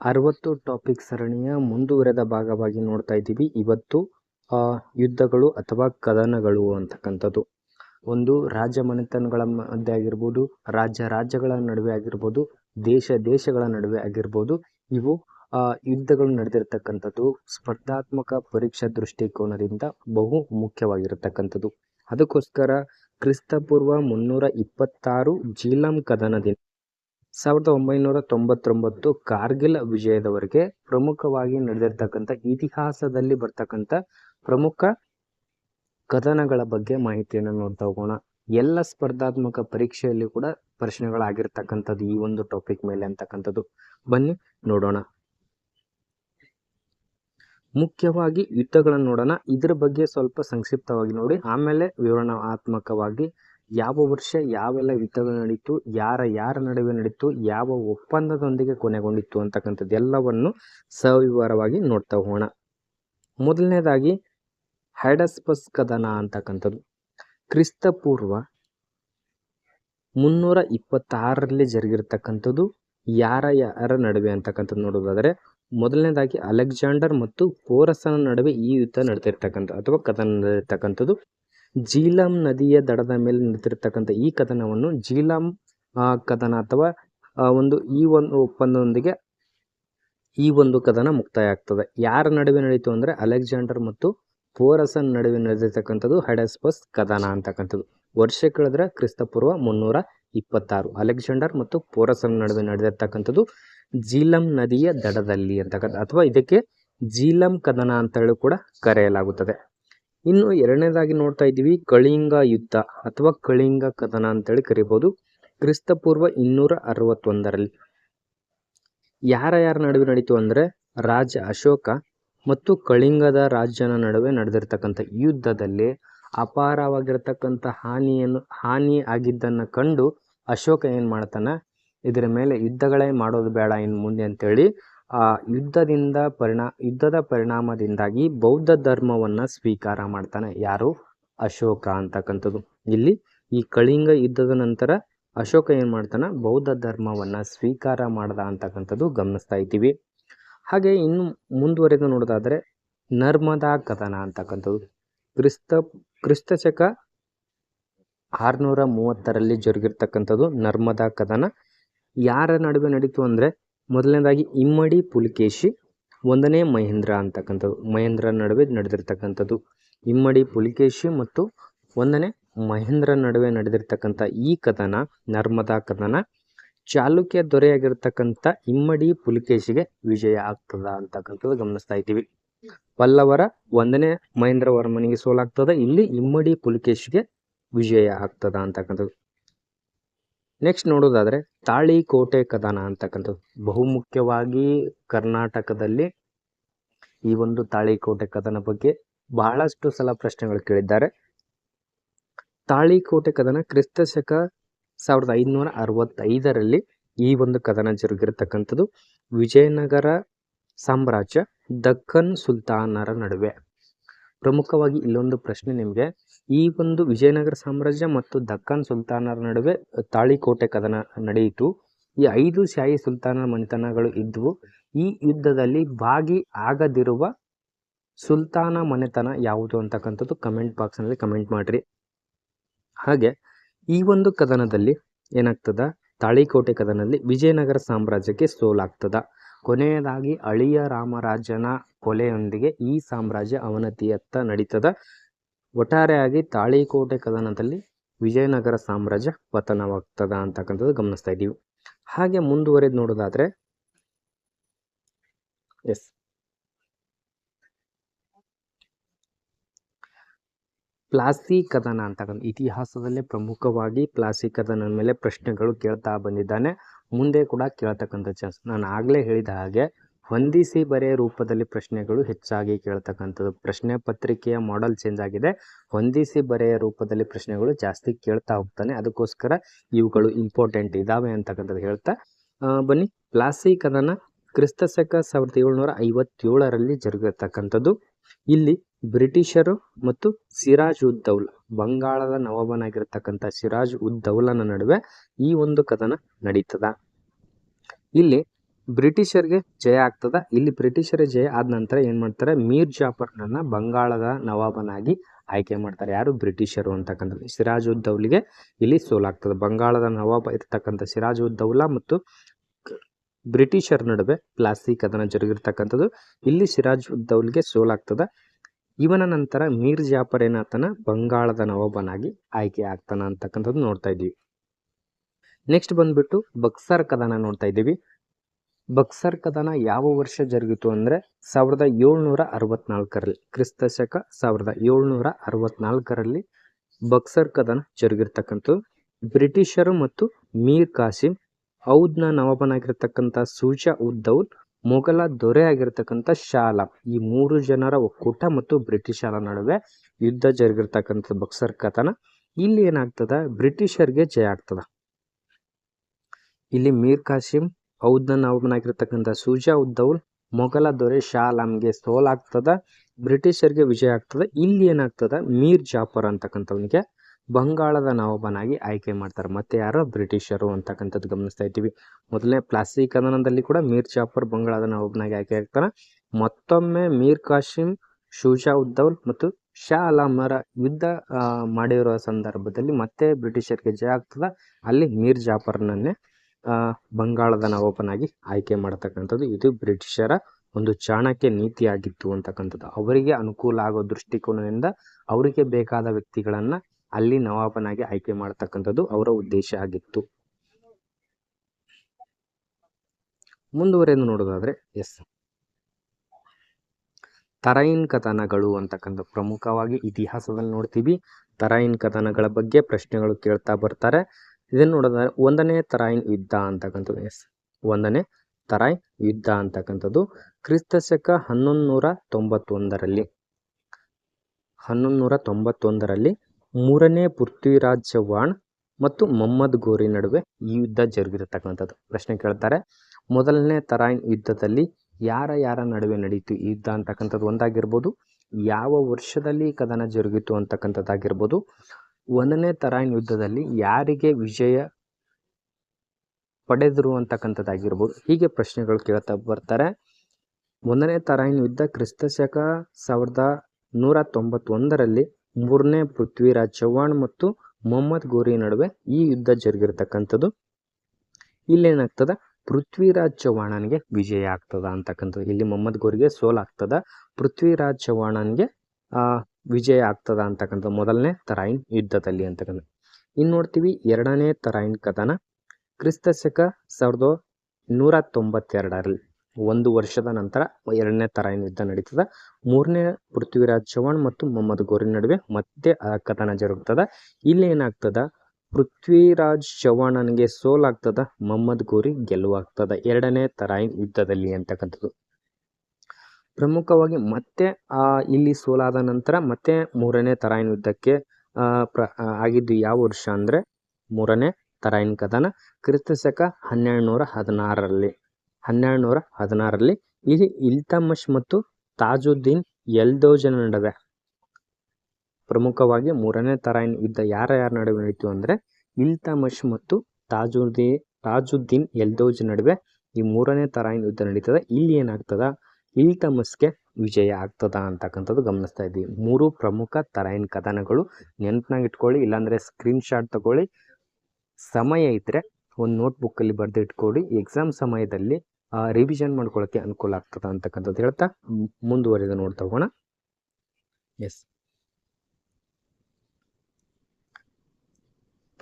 ಅರವತ್ತು ಟಾಪಿಕ್ ಸರಣಿಯ ಮುಂದುವರೆದ ಭಾಗವಾಗಿ ನೋಡ್ತಾ ಇದ್ದೀವಿ. ಇವತ್ತು ಯುದ್ಧಗಳು ಅಥವಾ ಕದನಗಳು ಅಂತಕ್ಕಂಥದ್ದು. ಒಂದು ರಾಜ್ಯ ಮನೆತನಗಳ ಮಧ್ಯೆ ಆಗಿರ್ಬೋದು ರಾಜ್ಯ ರಾಜ್ಯಗಳ ನಡುವೆ ಆಗಿರ್ಬೋದು, ದೇಶ ದೇಶಗಳ ನಡುವೆ ಆಗಿರ್ಬೋದು, ಇವು ಯುದ್ಧಗಳು ನಡೆದಿರ್ತಕ್ಕಂಥದ್ದು. ಸ್ಪರ್ಧಾತ್ಮಕ ಪರೀಕ್ಷಾ ದೃಷ್ಟಿಕೋನದಿಂದ ಬಹು ಮುಖ್ಯವಾಗಿರತಕ್ಕಂಥದ್ದು. ಅದಕ್ಕೋಸ್ಕರ ಕ್ರಿಸ್ತಪೂರ್ವ ಮುನ್ನೂರ ಇಪ್ಪತ್ತಾರು ಜೀಲಂ ಕದನದಿಂದ ಸಾವಿರದ ಒಂಬೈನೂರ ತೊಂಬತ್ತೊಂಬತ್ತು ಕಾರ್ಗಿಲ್ ವಿಜಯದವರೆಗೆ ಪ್ರಮುಖವಾಗಿ ನಡೆದಿರ್ತಕ್ಕಂಥ ಇತಿಹಾಸದಲ್ಲಿ ಬರ್ತಕ್ಕಂಥ ಪ್ರಮುಖ ಕಥನಗಳ ಬಗ್ಗೆ ಮಾಹಿತಿಯನ್ನು ನೋಡ್ತಾ ಹೋಗೋಣ. ಎಲ್ಲ ಸ್ಪರ್ಧಾತ್ಮಕ ಪರೀಕ್ಷೆಯಲ್ಲಿ ಕೂಡ ಪ್ರಶ್ನೆಗಳಾಗಿರ್ತಕ್ಕಂಥದ್ದು ಈ ಒಂದು ಟಾಪಿಕ್ ಮೇಲೆ ಅಂತಕ್ಕಂಥದ್ದು. ಬನ್ನಿ, ನೋಡೋಣ. ಮುಖ್ಯವಾಗಿ ಯುದ್ಧಗಳನ್ನು ನೋಡೋಣ. ಇದ್ರ ಬಗ್ಗೆ ಸ್ವಲ್ಪ ಸಂಕ್ಷಿಪ್ತವಾಗಿ ನೋಡಿ. ಆಮೇಲೆ ವಿವರಣಾತ್ಮಕವಾಗಿ ಯಾವ ವರ್ಷ ಯಾವೆಲ್ಲ ಯುದ್ಧಗಳು ನಡೀತು, ಯಾರ ಯಾರ ನಡುವೆ ನಡೀತು, ಯಾವ ಒಪ್ಪಂದದೊಂದಿಗೆ ಕೊನೆಗೊಂಡಿತ್ತು ಅಂತಕ್ಕಂಥದ್ದು ಎಲ್ಲವನ್ನು ಸವಿವರವಾಗಿ ನೋಡ್ತಾ ಹೋಗೋಣ. ಮೊದಲನೇದಾಗಿ, ಹೈಡಸ್ಪಸ್ ಕದನ ಅಂತಕ್ಕಂಥದ್ದು. ಕ್ರಿಸ್ತಪೂರ್ವ ಮುನ್ನೂರ ಇಪ್ಪತ್ತಾರರಲ್ಲಿ ಜರುಗಿರ್ತಕ್ಕಂಥದ್ದು, ಯಾರ ಯಾರ ನಡುವೆ ಅಂತಕ್ಕಂಥದ್ದು ನೋಡೋದಾದರೆ, ಮೊದಲನೇದಾಗಿ ಅಲೆಕ್ಸಾಂಡರ್ ಮತ್ತು ಪೋರಸನ ನಡುವೆ ಈ ಯುದ್ಧ ನಡೆದಿರ್ತಕ್ಕಂಥ ಅಥವಾ ಕದನ ನಡೆದಿರ್ತಕ್ಕಂಥದ್ದು ಜೀಲಂ ನದಿಯ ದಡದ ಮೇಲೆ ನಡೆದಿರ್ತಕ್ಕಂಥ ಈ ಕದನವನ್ನು ಜೀಲಂ ಕದನ ಅಥವಾ ಒಂದು ಈ ಒಂದು ಒಪ್ಪಂದದೊಂದಿಗೆ ಈ ಒಂದು ಕದನ ಮುಕ್ತಾಯ ಆಗ್ತದೆ ಯಾರ ನಡುವೆ ನಡೀತು ಅಂದರೆ ಅಲೆಕ್ಸಾಂಡರ್ ಮತ್ತು ಪೋರಸನ್ ನಡುವೆ ನಡೆದಿರ್ತಕ್ಕಂಥದ್ದು ಹೈಡಸ್ಪಸ್ ಕದನ ಅಂತಕ್ಕಂಥದ್ದು. ವರ್ಷ ಕಳೆದ್ರೆ ಕ್ರಿಸ್ತಪೂರ್ವ ಮುನ್ನೂರ ಇಪ್ಪತ್ತಾರು. ಅಲೆಕ್ಸಾಂಡರ್ ಮತ್ತು ಪೋರಸನ್ ನಡುವೆ ನಡೆದಿರ್ತಕ್ಕಂಥದ್ದು ಜೀಲಂ ನದಿಯ ದಡದಲ್ಲಿ ಅಂತಕ್ಕಂಥ, ಅಥವಾ ಇದಕ್ಕೆ ಜೀಲಂ ಕದನ ಅಂತ ಹೇಳಿ ಕೂಡ ಕರೆಯಲಾಗುತ್ತದೆ. ಇನ್ನು ಎರಡನೇದಾಗಿ ನೋಡ್ತಾ ಇದ್ದೀವಿ ಕಳಿಂಗ ಯುದ್ಧ ಅಥವಾ ಕಳಿಂಗ ಕದನ ಅಂತೇಳಿ ಕರಿಬೋದು. ಕ್ರಿಸ್ತಪೂರ್ವ ಇನ್ನೂರ ಅರವತ್ತೊಂದರಲ್ಲಿ ಯಾರ ಯಾರ ನಡುವೆ ನಡೀತು ಅಂದರೆ ರಾಜ ಅಶೋಕ ಮತ್ತು ಕಳಿಂಗದ ರಾಜ್ಯನ ನಡುವೆ ನಡೆದಿರ್ತಕ್ಕಂಥ ಯುದ್ಧದಲ್ಲಿ ಅಪಾರವಾಗಿರ್ತಕ್ಕಂಥ ಹಾನಿಯನ್ನು, ಹಾನಿ ಆಗಿದ್ದನ್ನು ಕಂಡು ಅಶೋಕ ಏನು ಮಾಡ್ತಾನೆ? ಇದರ ಮೇಲೆ ಯುದ್ಧಗಳೇ ಮಾಡೋದು ಬೇಡ ಇನ್ನು ಮುಂದೆ ಅಂತೇಳಿ ಯುದ್ಧದಿಂದ ಪರಿಣಾ, ಯುದ್ಧದ ಪರಿಣಾಮದಿಂದಾಗಿ ಬೌದ್ಧ ಧರ್ಮವನ್ನು ಸ್ವೀಕಾರ ಮಾಡ್ತಾನೆ ಯಾರು? ಅಶೋಕ ಅಂತಕ್ಕಂಥದ್ದು. ಇಲ್ಲಿ ಈ ಕಳಿಂಗ ಯುದ್ಧದ ನಂತರ ಅಶೋಕ ಏನು ಮಾಡ್ತಾನೆ? ಬೌದ್ಧ ಧರ್ಮವನ್ನು ಸ್ವೀಕಾರ ಮಾಡ್ದ ಅಂತಕ್ಕಂಥದ್ದು ಗಮನಿಸ್ತಾ ಇದ್ದೀವಿ. ಹಾಗೆ ಇನ್ನು ಮುಂದುವರೆದು ನೋಡೋದಾದರೆ ನರ್ಮದಾ ಕದನ ಅಂತಕ್ಕಂಥದ್ದು. ಕ್ರಿಸ್ತ ಕ್ರಿಸ್ತಶಕ ಆರುನೂರ ಮೂವತ್ತರಲ್ಲಿ ಜರುಗಿರ್ತಕ್ಕಂಥದ್ದು ನರ್ಮದಾ ಕದನ ಯಾರ ನಡುವೆ ನಡೀತು ಅಂದರೆ ಮೊದಲನೇದಾಗಿ ಇಮ್ಮಡಿ ಪುಲಿಕೇಶಿ, ಒಂದನೇ ಮಹೇಂದ್ರ ಅಂತಕ್ಕಂಥದ್ದು. ಮಹೇಂದ್ರ ನಡುವೆ ನಡೆದಿರ್ತಕ್ಕಂಥದ್ದು. ಇಮ್ಮಡಿ ಪುಲಿಕೇಶಿ ಮತ್ತು ಒಂದನೇ ಮಹೇಂದ್ರ ನಡುವೆ ನಡೆದಿರ್ತಕ್ಕಂಥ ಈ ಕದನ, ನರ್ಮದಾ ಕದನ, ಚಾಲುಕ್ಯ ದೊರೆಯಾಗಿರ್ತಕ್ಕಂಥ ಇಮ್ಮಡಿ ಪುಲಿಕೇಶಿಗೆ ವಿಜಯ ಆಗ್ತದ ಅಂತಕ್ಕಂಥದ್ದು ಗಮನಿಸ್ತಾ ಇದ್ದೀವಿ. ಪಲ್ಲವರ ಒಂದನೇ ಮಹೇಂದ್ರ ವರ್ಮನಿಗೆ ಸೋಲಾಗ್ತದ. ಇಲ್ಲಿ ಇಮ್ಮಡಿ ಪುಲಿಕೇಶಿಗೆ ವಿಜಯ ಆಗ್ತದ ಅಂತಕ್ಕಂಥದ್ದು. ನೆಕ್ಸ್ಟ್ ನೋಡೋದಾದರೆ ತಾಳಿಕೋಟೆ ಕದನ ಅಂತಕ್ಕಂಥದ್ದು. ಬಹುಮುಖ್ಯವಾಗಿ ಕರ್ನಾಟಕದಲ್ಲಿ ಈ ಒಂದು ತಾಳಿಕೋಟೆ ಕದನ ಬಗ್ಗೆ ಬಹಳಷ್ಟು ಸಲ ಪ್ರಶ್ನೆಗಳು ಕೇಳಿದ್ದಾರೆ. ತಾಳಿಕೋಟೆ ಕದನ ಕ್ರಿಸ್ತ ಶಕ ಸಾವಿರದ ಐದುನೂರ ಅರವತ್ತೈದರಲ್ಲಿ ಈ ಒಂದು ಕದನ ಜರುಗಿರತಕ್ಕಂಥದ್ದು. ವಿಜಯನಗರ ಸಾಮ್ರಾಜ್ಯ ದಕ್ಕನ್ ಸುಲ್ತಾನರ ನಡುವೆ. ಪ್ರಮುಖವಾಗಿ ಇಲ್ಲೊಂದು ಪ್ರಶ್ನೆ ನಿಮಗೆ. ಈ ಒಂದು ವಿಜಯನಗರ ಸಾಮ್ರಾಜ್ಯ ಮತ್ತು ದಕ್ಕನ್ ಸುಲ್ತಾನರ ನಡುವೆ ತಾಳಿಕೋಟೆ ಕದನ ನಡೆಯಿತು. ಈ ಐದು ಶಾಹಿ ಸುಲ್ತಾನರ ಮನೆತನಗಳು ಇದ್ದವು ಈ ಯುದ್ಧದಲ್ಲಿ ಭಾಗಿ ಆಗದಿರುವ ಸುಲ್ತಾನ ಮನೆತನ ಯಾವುದು ಅಂತಕ್ಕಂಥದ್ದು ಕಮೆಂಟ್ ಬಾಕ್ಸ್ನಲ್ಲಿ ಕಮೆಂಟ್ ಮಾಡಿರಿ. ಹಾಗೆ ಈ ಒಂದು ಕದನದಲ್ಲಿ ಏನಾಗ್ತದ? ತಾಳಿಕೋಟೆ ಕದನದಲ್ಲಿ ವಿಜಯನಗರ ಸಾಮ್ರಾಜ್ಯಕ್ಕೆ ಸೋಲಾಗ್ತದ. ಕೊನೆಯದಾಗಿ ಅಳಿಯ ರಾಮರಾಜನ ಕೊಲೆಯೊಂದಿಗೆ ಈ ಸಾಮ್ರಾಜ್ಯ ಅವನತಿಯತ್ತ ನಡೀತದ. ಒಟ್ಟಾರೆಯಾಗಿ ತಾಳಿಕೋಟೆ ಕದನದಲ್ಲಿ ವಿಜಯನಗರ ಸಾಮ್ರಾಜ್ಯ ಪತನವಾಗ್ತದ ಅಂತಕ್ಕಂಥದ್ದು ಗಮನಿಸ್ತಾ ಇದ್ದೀವಿ. ಹಾಗೆ ಮುಂದುವರೆದು ನೋಡೋದಾದ್ರೆ, ಎಸ್. ಪ್ಲಾಸಿ ಕದನ ಅಂತಕ್ಕಂಥ ಇತಿಹಾಸದಲ್ಲೇ ಪ್ರಮುಖವಾಗಿ ಪ್ಲಾಸಿ ಕದನ ಮೇಲೆ ಪ್ರಶ್ನೆಗಳು ಕೇಳ್ತಾ ಬಂದಿದ್ದಾನೆ. ಮುಂದೆ ಕೂಡ ಕೇಳ್ತಕ್ಕಂಥ ಚಾನ್ಸ್ ನಾನು ಆಗಲೇ ಹೇಳಿದ ಹಾಗೆ ಹೊಂದಿಸಿ ಬರೆಯ ರೂಪದಲ್ಲಿ ಪ್ರಶ್ನೆಗಳು ಹೆಚ್ಚಾಗಿ ಕೇಳ್ತಕ್ಕಂಥದ್ದು. ಪ್ರಶ್ನೆ ಪತ್ರಿಕೆಯ ಮಾಡೆಲ್ ಚೇಂಜ್ ಆಗಿದೆ. ಹೊಂದಿಸಿ ಬರೆಯ ರೂಪದಲ್ಲಿ ಪ್ರಶ್ನೆಗಳು ಜಾಸ್ತಿ ಕೇಳ್ತಾ ಹೋಗ್ತಾನೆ. ಅದಕ್ಕೋಸ್ಕರ ಇವುಗಳು ಇಂಪಾರ್ಟೆಂಟ್ ಇದ್ದಾವೆ ಅಂತಕ್ಕಂಥದ್ದು ಹೇಳ್ತಾ. ಬನ್ನಿ. ಪ್ಲಾಸಿ ಕದನ ಕ್ರಿಸ್ತ ಶಕ ಸಾವಿರದ ಏಳ್ನೂರ ಐವತ್ತೇಳರಲ್ಲಿ ಜರುಗಿರ್ತಕ್ಕಂಥದ್ದು ಇಲ್ಲಿ ಬ್ರಿಟಿಷರು ಮತ್ತು ಸಿರಾಜ್ ಉದ್ ದೌಲ್, ಬಂಗಾಳದ ನವಾಬನಾಗಿರ್ತಕ್ಕಂಥ ಸಿರಾಜ್ ಉದ್ ದೌಲನ ನಡುವೆ ಈ ಒಂದು ಕದನ ನಡೀತದ. ಇಲ್ಲಿ ಬ್ರಿಟಿಷರ್ಗೆ ಜಯ ಆಗ್ತದ. ಇಲ್ಲಿ ಬ್ರಿಟಿಷರ ಜಯ ಆದ ನಂತರ ಏನು ಮಾಡ್ತಾರೆ? ಮೀರ್ ಜಾಫರ್ನನ್ನ ಬಂಗಾಳದ ನವಾಬನಾಗಿ ಆಯ್ಕೆ ಮಾಡ್ತಾರೆ. ಯಾರು? ಬ್ರಿಟಿಷರು ಅಂತಕ್ಕಂಥದ್ದು. ಸಿರಾಜುದ್ದೌಲಿಗೆ ಇಲ್ಲಿ ಸೋಲಾಗ್ತದೆ ಬಂಗಾಳದ ನವಾಬ ಇರ್ತಕ್ಕಂಥ ಸಿರಾಜುದ್ದೌಲಾ ಮತ್ತು ಬ್ರಿಟಿಷರ್ ನಡುವೆ ಪ್ಲಾಸಿ ಕದನ ಜರುಗಿರ್ತಕ್ಕಂಥದ್ದು. ಇಲ್ಲಿ ಸಿರಾಜ್ ಉದ್ದೌಲ್ಗೆ ಸೋಲಾಗ್ತದ ಇವನ ನಂತರ ಮೀರ್ ಜಾಫರ್ ಏನಾಗ್ತಾನ? ಬಂಗಾಳದ ನವಾಬನಾಗಿ ಆಯ್ಕೆ ಆಗ್ತಾನ ಅಂತಕ್ಕಂಥದ್ದು ನೋಡ್ತಾ ಇದ್ದೀವಿ. ನೆಕ್ಸ್ಟ್ ಬಂದ್ಬಿಟ್ಟು ಬಕ್ಸರ್ ಕದನ ನೋಡ್ತಾ ಇದ್ದೀವಿ. ಬಕ್ಸರ್ ಕದನ ಯಾವ ವರ್ಷ ಜರುಗಿತು ಅಂದರೆ ಸಾವಿರದ ಏಳ್ನೂರ ಅರವತ್ನಾಲ್ಕರಲ್ಲಿ ಕ್ರಿಸ್ತ ಶಕ ಸಾವಿರದ ಏಳ್ನೂರ ಅರವತ್ನಾಲ್ಕರಲ್ಲಿ ಬಕ್ಸರ್ ಕದನ ಜರುಗಿರ್ತಕ್ಕಂಥದ್ದು. ಬ್ರಿಟಿಷರು ಮತ್ತು ಮೀರ್ ಕಾಸಿಂ, ಔದ್ನ ನವಾಬನಾಗಿರ್ತಕ್ಕಂಥ ಸೂಜಾ ಉದ್ ದೌಲ್ ಮೊಘಲ ದೊರೆ ಆಗಿರ್ತಕ್ಕಂಥ ಶಾಲಾ, ಈ ಮೂರು ಜನರ ಒಕ್ಕೂಟ ಮತ್ತು ಬ್ರಿಟಿಷರ ನಡುವೆ ಯುದ್ಧ ಜರುಗಿರ್ತಕ್ಕಂಥ ಬಕ್ಸರ್ ಕದನ. ಇಲ್ಲಿ ಏನಾಗ್ತದ? ಬ್ರಿಟಿಷರ್ಗೆ ಜಯ ಆಗ್ತದ. ಇಲ್ಲಿ ಮೀರ್ ಕಾಸಿಂ ಔದ್ನ ನವಾಬನಾಗಿರ್ತಕ್ಕಂಥ ಸೂಜಾ ಉದ್ದೌಲ್ ಮೊಘಲ ದೊರೆ ಶಾ ಆಲಂಗೆ ಸೋಲಾಗ್ತದ ಬ್ರಿಟಿಷರಿಗೆ ವಿಜಯ ಆಗ್ತದ, ಇಲ್ಲಿ ಏನಾಗ್ತದ, ಮೀರ್ ಜಾಫರ್ ಅಂತಕ್ಕಂಥವನಿಗೆ ಬಂಗಾಳದ ನವಾಬನಾಗಿ ಆಯ್ಕೆ ಮಾಡ್ತಾರೆ. ಮತ್ತೆ ಯಾರೋ ಬ್ರಿಟಿಷರು ಅಂತಕ್ಕಂಥದ್ದು ಗಮನಿಸ್ತಾ ಇದ್ದೀವಿ. ಮೊದಲನೇ ಪ್ಲಾಸ್ಟಿಕ್ ಕದನದಲ್ಲಿ ಕೂಡ ಮೀರ್ ಜಾಫರ್ ಬಂಗಾಳದ ನವಾಬನಾಗಿ ಆಯ್ಕೆ ಆಗ್ತಾನೆ ಮತ್ತೊಮ್ಮೆ ಮೀರ್ ಕಾಶಿಂ ಶೂಜಾ ಉದ್ದೌಲ್ ಮತ್ತು ಶಾ ಅಲಾಮರ ಯುದ್ಧ ಮಾಡಿರುವ ಸಂದರ್ಭದಲ್ಲಿ ಮತ್ತೆ ಬ್ರಿಟಿಷರಿಗೆ ಜಯ ಆಗ್ತದ. ಅಲ್ಲಿ ಮೀರ್ ಜಾಫರ್ನನ್ನೇ ಬಂಗಾಳದ ನವಾಬನಾಗಿ ಆಯ್ಕೆ ಮಾಡತಕ್ಕಂಥದ್ದು ಇದು ಬ್ರಿಟಿಷರ ಒಂದು ಚಾಣಕ್ಯ ನೀತಿಯಾಗಿತ್ತು ಅಂತಕ್ಕಂಥದ್ದು. ಅವರಿಗೆ ಅನುಕೂಲ ಆಗೋ ದೃಷ್ಟಿಕೋನದಿಂದ ಅವರಿಗೆ ಬೇಕಾದ ವ್ಯಕ್ತಿಗಳನ್ನ ಅಲ್ಲಿ ನವಾಬನಾಗಿ ಆಯ್ಕೆ ಮಾಡತಕ್ಕಂಥದ್ದು ಅವರ ಉದ್ದೇಶ ಆಗಿತ್ತು. ಮುಂದುವರೆದು ನೋಡೋದಾದ್ರೆ ಎಸ್. ತರೈನ್ ಕಥನಗಳು ಅಂತಕ್ಕಂಥ ಪ್ರಮುಖವಾಗಿ ಇತಿಹಾಸದಲ್ಲಿ ನೋಡ್ತೀವಿ. ತರೈನ್ ಕಥನಗಳ ಬಗ್ಗೆ ಪ್ರಶ್ನೆಗಳು ಕೇಳ್ತಾ ಬರ್ತಾರೆ. ಇದನ್ನು ನೋಡೋದಾದ್ರೆ ಒಂದನೇ ತರಾಯಿನ್ ಯುದ್ಧ ಅಂತಕ್ಕಂಥದ್ದು ಎಸ್ ಒಂದನೇ ತರಾಯ್ ಯುದ್ಧ ಅಂತಕ್ಕಂಥದ್ದು ಕ್ರಿಸ್ತ ಶಕ ಹನ್ನೊಂದು ನೂರ ತೊಂಬತ್ತೊಂದರಲ್ಲಿ. ಹನ್ನೊಂದು ನೂರ ತೊಂಬತ್ತೊಂದರಲ್ಲಿ ಮೂರನೇ ಪೃಥ್ವಿರಾಜ್ ಚವ್ಹಾಣ್ ಮತ್ತು ಮೊಹಮ್ಮದ್ ಗೋರಿ ನಡುವೆ ಈ ಯುದ್ಧ ಜರುಗಿರತಕ್ಕಂಥದ್ದು. ಪ್ರಶ್ನೆ ಕೇಳ್ತಾರೆ, ಮೊದಲನೇ ತರಾಯಿನ್ ಯುದ್ಧದಲ್ಲಿ ಯಾರ ಯಾರ ನಡುವೆ ನಡೆಯಿತು ಈ ಯುದ್ಧ ಅಂತಕ್ಕಂಥದ್ದು ಒಂದಾಗಿರ್ಬೋದು, ಯಾವ ವರ್ಷದಲ್ಲಿ ಕದನ ಜರುಗಿತು ಅಂತಕ್ಕಂಥದ್ದಾಗಿರ್ಬೋದು ಒಂದನೇ ತರಾಯಿನ ಯುದ್ಧದಲ್ಲಿ ಯಾರಿಗೆ ವಿಜಯ ಪಡೆದರು ಅಂತಕ್ಕಂಥದ್ದಾಗಿರ್ಬೋದು ಹೀಗೆ ಪ್ರಶ್ನೆಗಳು ಕೇಳ್ತಾ ಬರ್ತಾರೆ. ಒಂದನೇ ತರಾಯಿನ ಯುದ್ಧ ಕ್ರಿಸ್ತ ಶಕ ಸಾವಿರದ ನೂರ ತೊಂಬತ್ತೊಂದರಲ್ಲಿ ಮೂರನೇ ಪೃಥ್ವಿರಾಜ್ ಚೌಹಾಣ್ ಮತ್ತು ಮೊಹಮ್ಮದ್ ಗೋರಿ ನಡುವೆ ಈ ಯುದ್ಧ ಜರುಗಿರ್ತಕ್ಕಂಥದ್ದು. ಇಲ್ಲೇನಾಗ್ತದೆ? ಪೃಥ್ವಿರಾಜ್ ಚೌಹಾಣನ್ಗೆ ವಿಜಯ ಆಗ್ತದ ಅಂತಕ್ಕಂಥದ್ದು. ಇಲ್ಲಿ ಮೊಹಮ್ಮದ್ ಗೋರಿಗೆ ಸೋಲಾಗ್ತದ. ಪೃಥ್ವಿರಾಜ್ ಚೌಹಾಣನ್ಗೆ, ಆ ವಿಜಯ ಆಗ್ತದ ಅಂತಕ್ಕಂಥ ಮೊದಲನೇ ತರಾಯಿನ್ ಯುದ್ಧದಲ್ಲಿ ಅಂತಕ್ಕಂಥ. ಇನ್ನು ನೋಡ್ತೀವಿ ಎರಡನೇ ತರಾಯಿನ್ ಕದನ ಕ್ರಿಸ್ತ ಶಕ ಸಾವಿರದ ನೂರ ತೊಂಬತ್ತೆರಡರಲ್ಲಿ ಒಂದು ವರ್ಷದ ನಂತರ ಎರಡನೇ ತರಾಯಿನ ಯುದ್ಧ ನಡೀತದ. ಮೂರನೇ ಪೃಥ್ವಿರಾಜ್ ಚೌಹಾಣ್ ಮತ್ತು ಮೊಹಮ್ಮದ್ ಗೋರಿ ನಡುವೆ ಮತ್ತೆ ಆ ಕದನ ಜರುಗ್ತದ. ಇಲ್ಲಿ ಏನಾಗ್ತದ? ಪೃಥ್ವಿರಾಜ್ ಚೌಹಾಣನಿಗೆ ಸೋಲಾಗ್ತದ, ಮೊಹಮ್ಮದ್ ಗೋರಿ ಗೆಲುವಾಗ್ತದ ಎರಡನೇ ತರಾಯಿನ್ ಯುದ್ಧದಲ್ಲಿ ಅಂತಕ್ಕಂಥದ್ದು. ಪ್ರಮುಖವಾಗಿ ಮತ್ತೆ ಇಲ್ಲಿ ಸೋಲಾದ ನಂತರ ಮತ್ತೆ ಮೂರನೇ ತರಾಯಿನ ಯುದ್ಧಕ್ಕೆ ಪ್ರ ಆಗಿದ್ದು ಯಾವ ವರ್ಷ ಅಂದರೆ ಮೂರನೇ ತರಾಯಿನ ಕದನ ಕ್ರಿಸ್ತ ಶಕ ಹನ್ನೆರಡು ನೂರ ಹದಿನಾರರಲ್ಲಿ. ಹನ್ನೆರಡು ನೂರ ಹದಿನಾರರಲ್ಲಿ ಇಲ್ಲಿ ಇಲ್ತಮಶ್ ಮತ್ತು ತಾಜುದ್ದೀನ್ ಎಲ್ದೋಜನ ನಡುವೆ. ಪ್ರಮುಖವಾಗಿ ಮೂರನೇ ತರಾಯಿನ ಯುದ್ಧ ಯಾರ ಯಾರ ನಡುವೆ ನಡೀತು ಅಂದರೆ ಇಲ್ತಮಶ್ ಮತ್ತು ತಾಜುದ್ದೀನ್ ತಾಜುದ್ದೀನ್ ಎಲ್ದೋಜ್ ನಡುವೆ ಈ ಮೂರನೇ ತರಾಯಿನ ಯುದ್ಧ ನಡೀತದೆ. ಇಲ್ಲಿ ಏನಾಗ್ತದ? ಇಲ್ತಮಸ್ಗೆ ವಿಜಯ ಆಗ್ತದ ಅಂತಕ್ಕಂಥದ್ದು ಗಮನಿಸ್ತಾ ಇದ್ದೀವಿ ಮೂರು ಪ್ರಮುಖ ತರೈನ್ ಕದನಗಳು ನೆನಪಿನಾಗ ಇಟ್ಕೊಳ್ಳಿ ಇಲ್ಲಾಂದರೆ ಸ್ಕ್ರೀನ್ ಶಾಟ್ ತಗೊಳ್ಳಿ. ಸಮಯ ಇದ್ದರೆ ಒಂದು ನೋಟ್ಬುಕ್ಕಲ್ಲಿ ಬರೆದು ಇಟ್ಕೊಳ್ಳಿ ಎಕ್ಸಾಮ್ ಸಮಯದಲ್ಲಿ ರಿವಿಷನ್ ಮಾಡ್ಕೊಳ್ಳೋಕ್ಕೆ ಅನುಕೂಲ ಆಗ್ತದ ಅಂತಕ್ಕಂಥದ್ದು ಹೇಳ್ತಾ ಮುಂದುವರೆದು ನೋಡ್ತಾ ಹೋಗೋಣ. ಎಸ್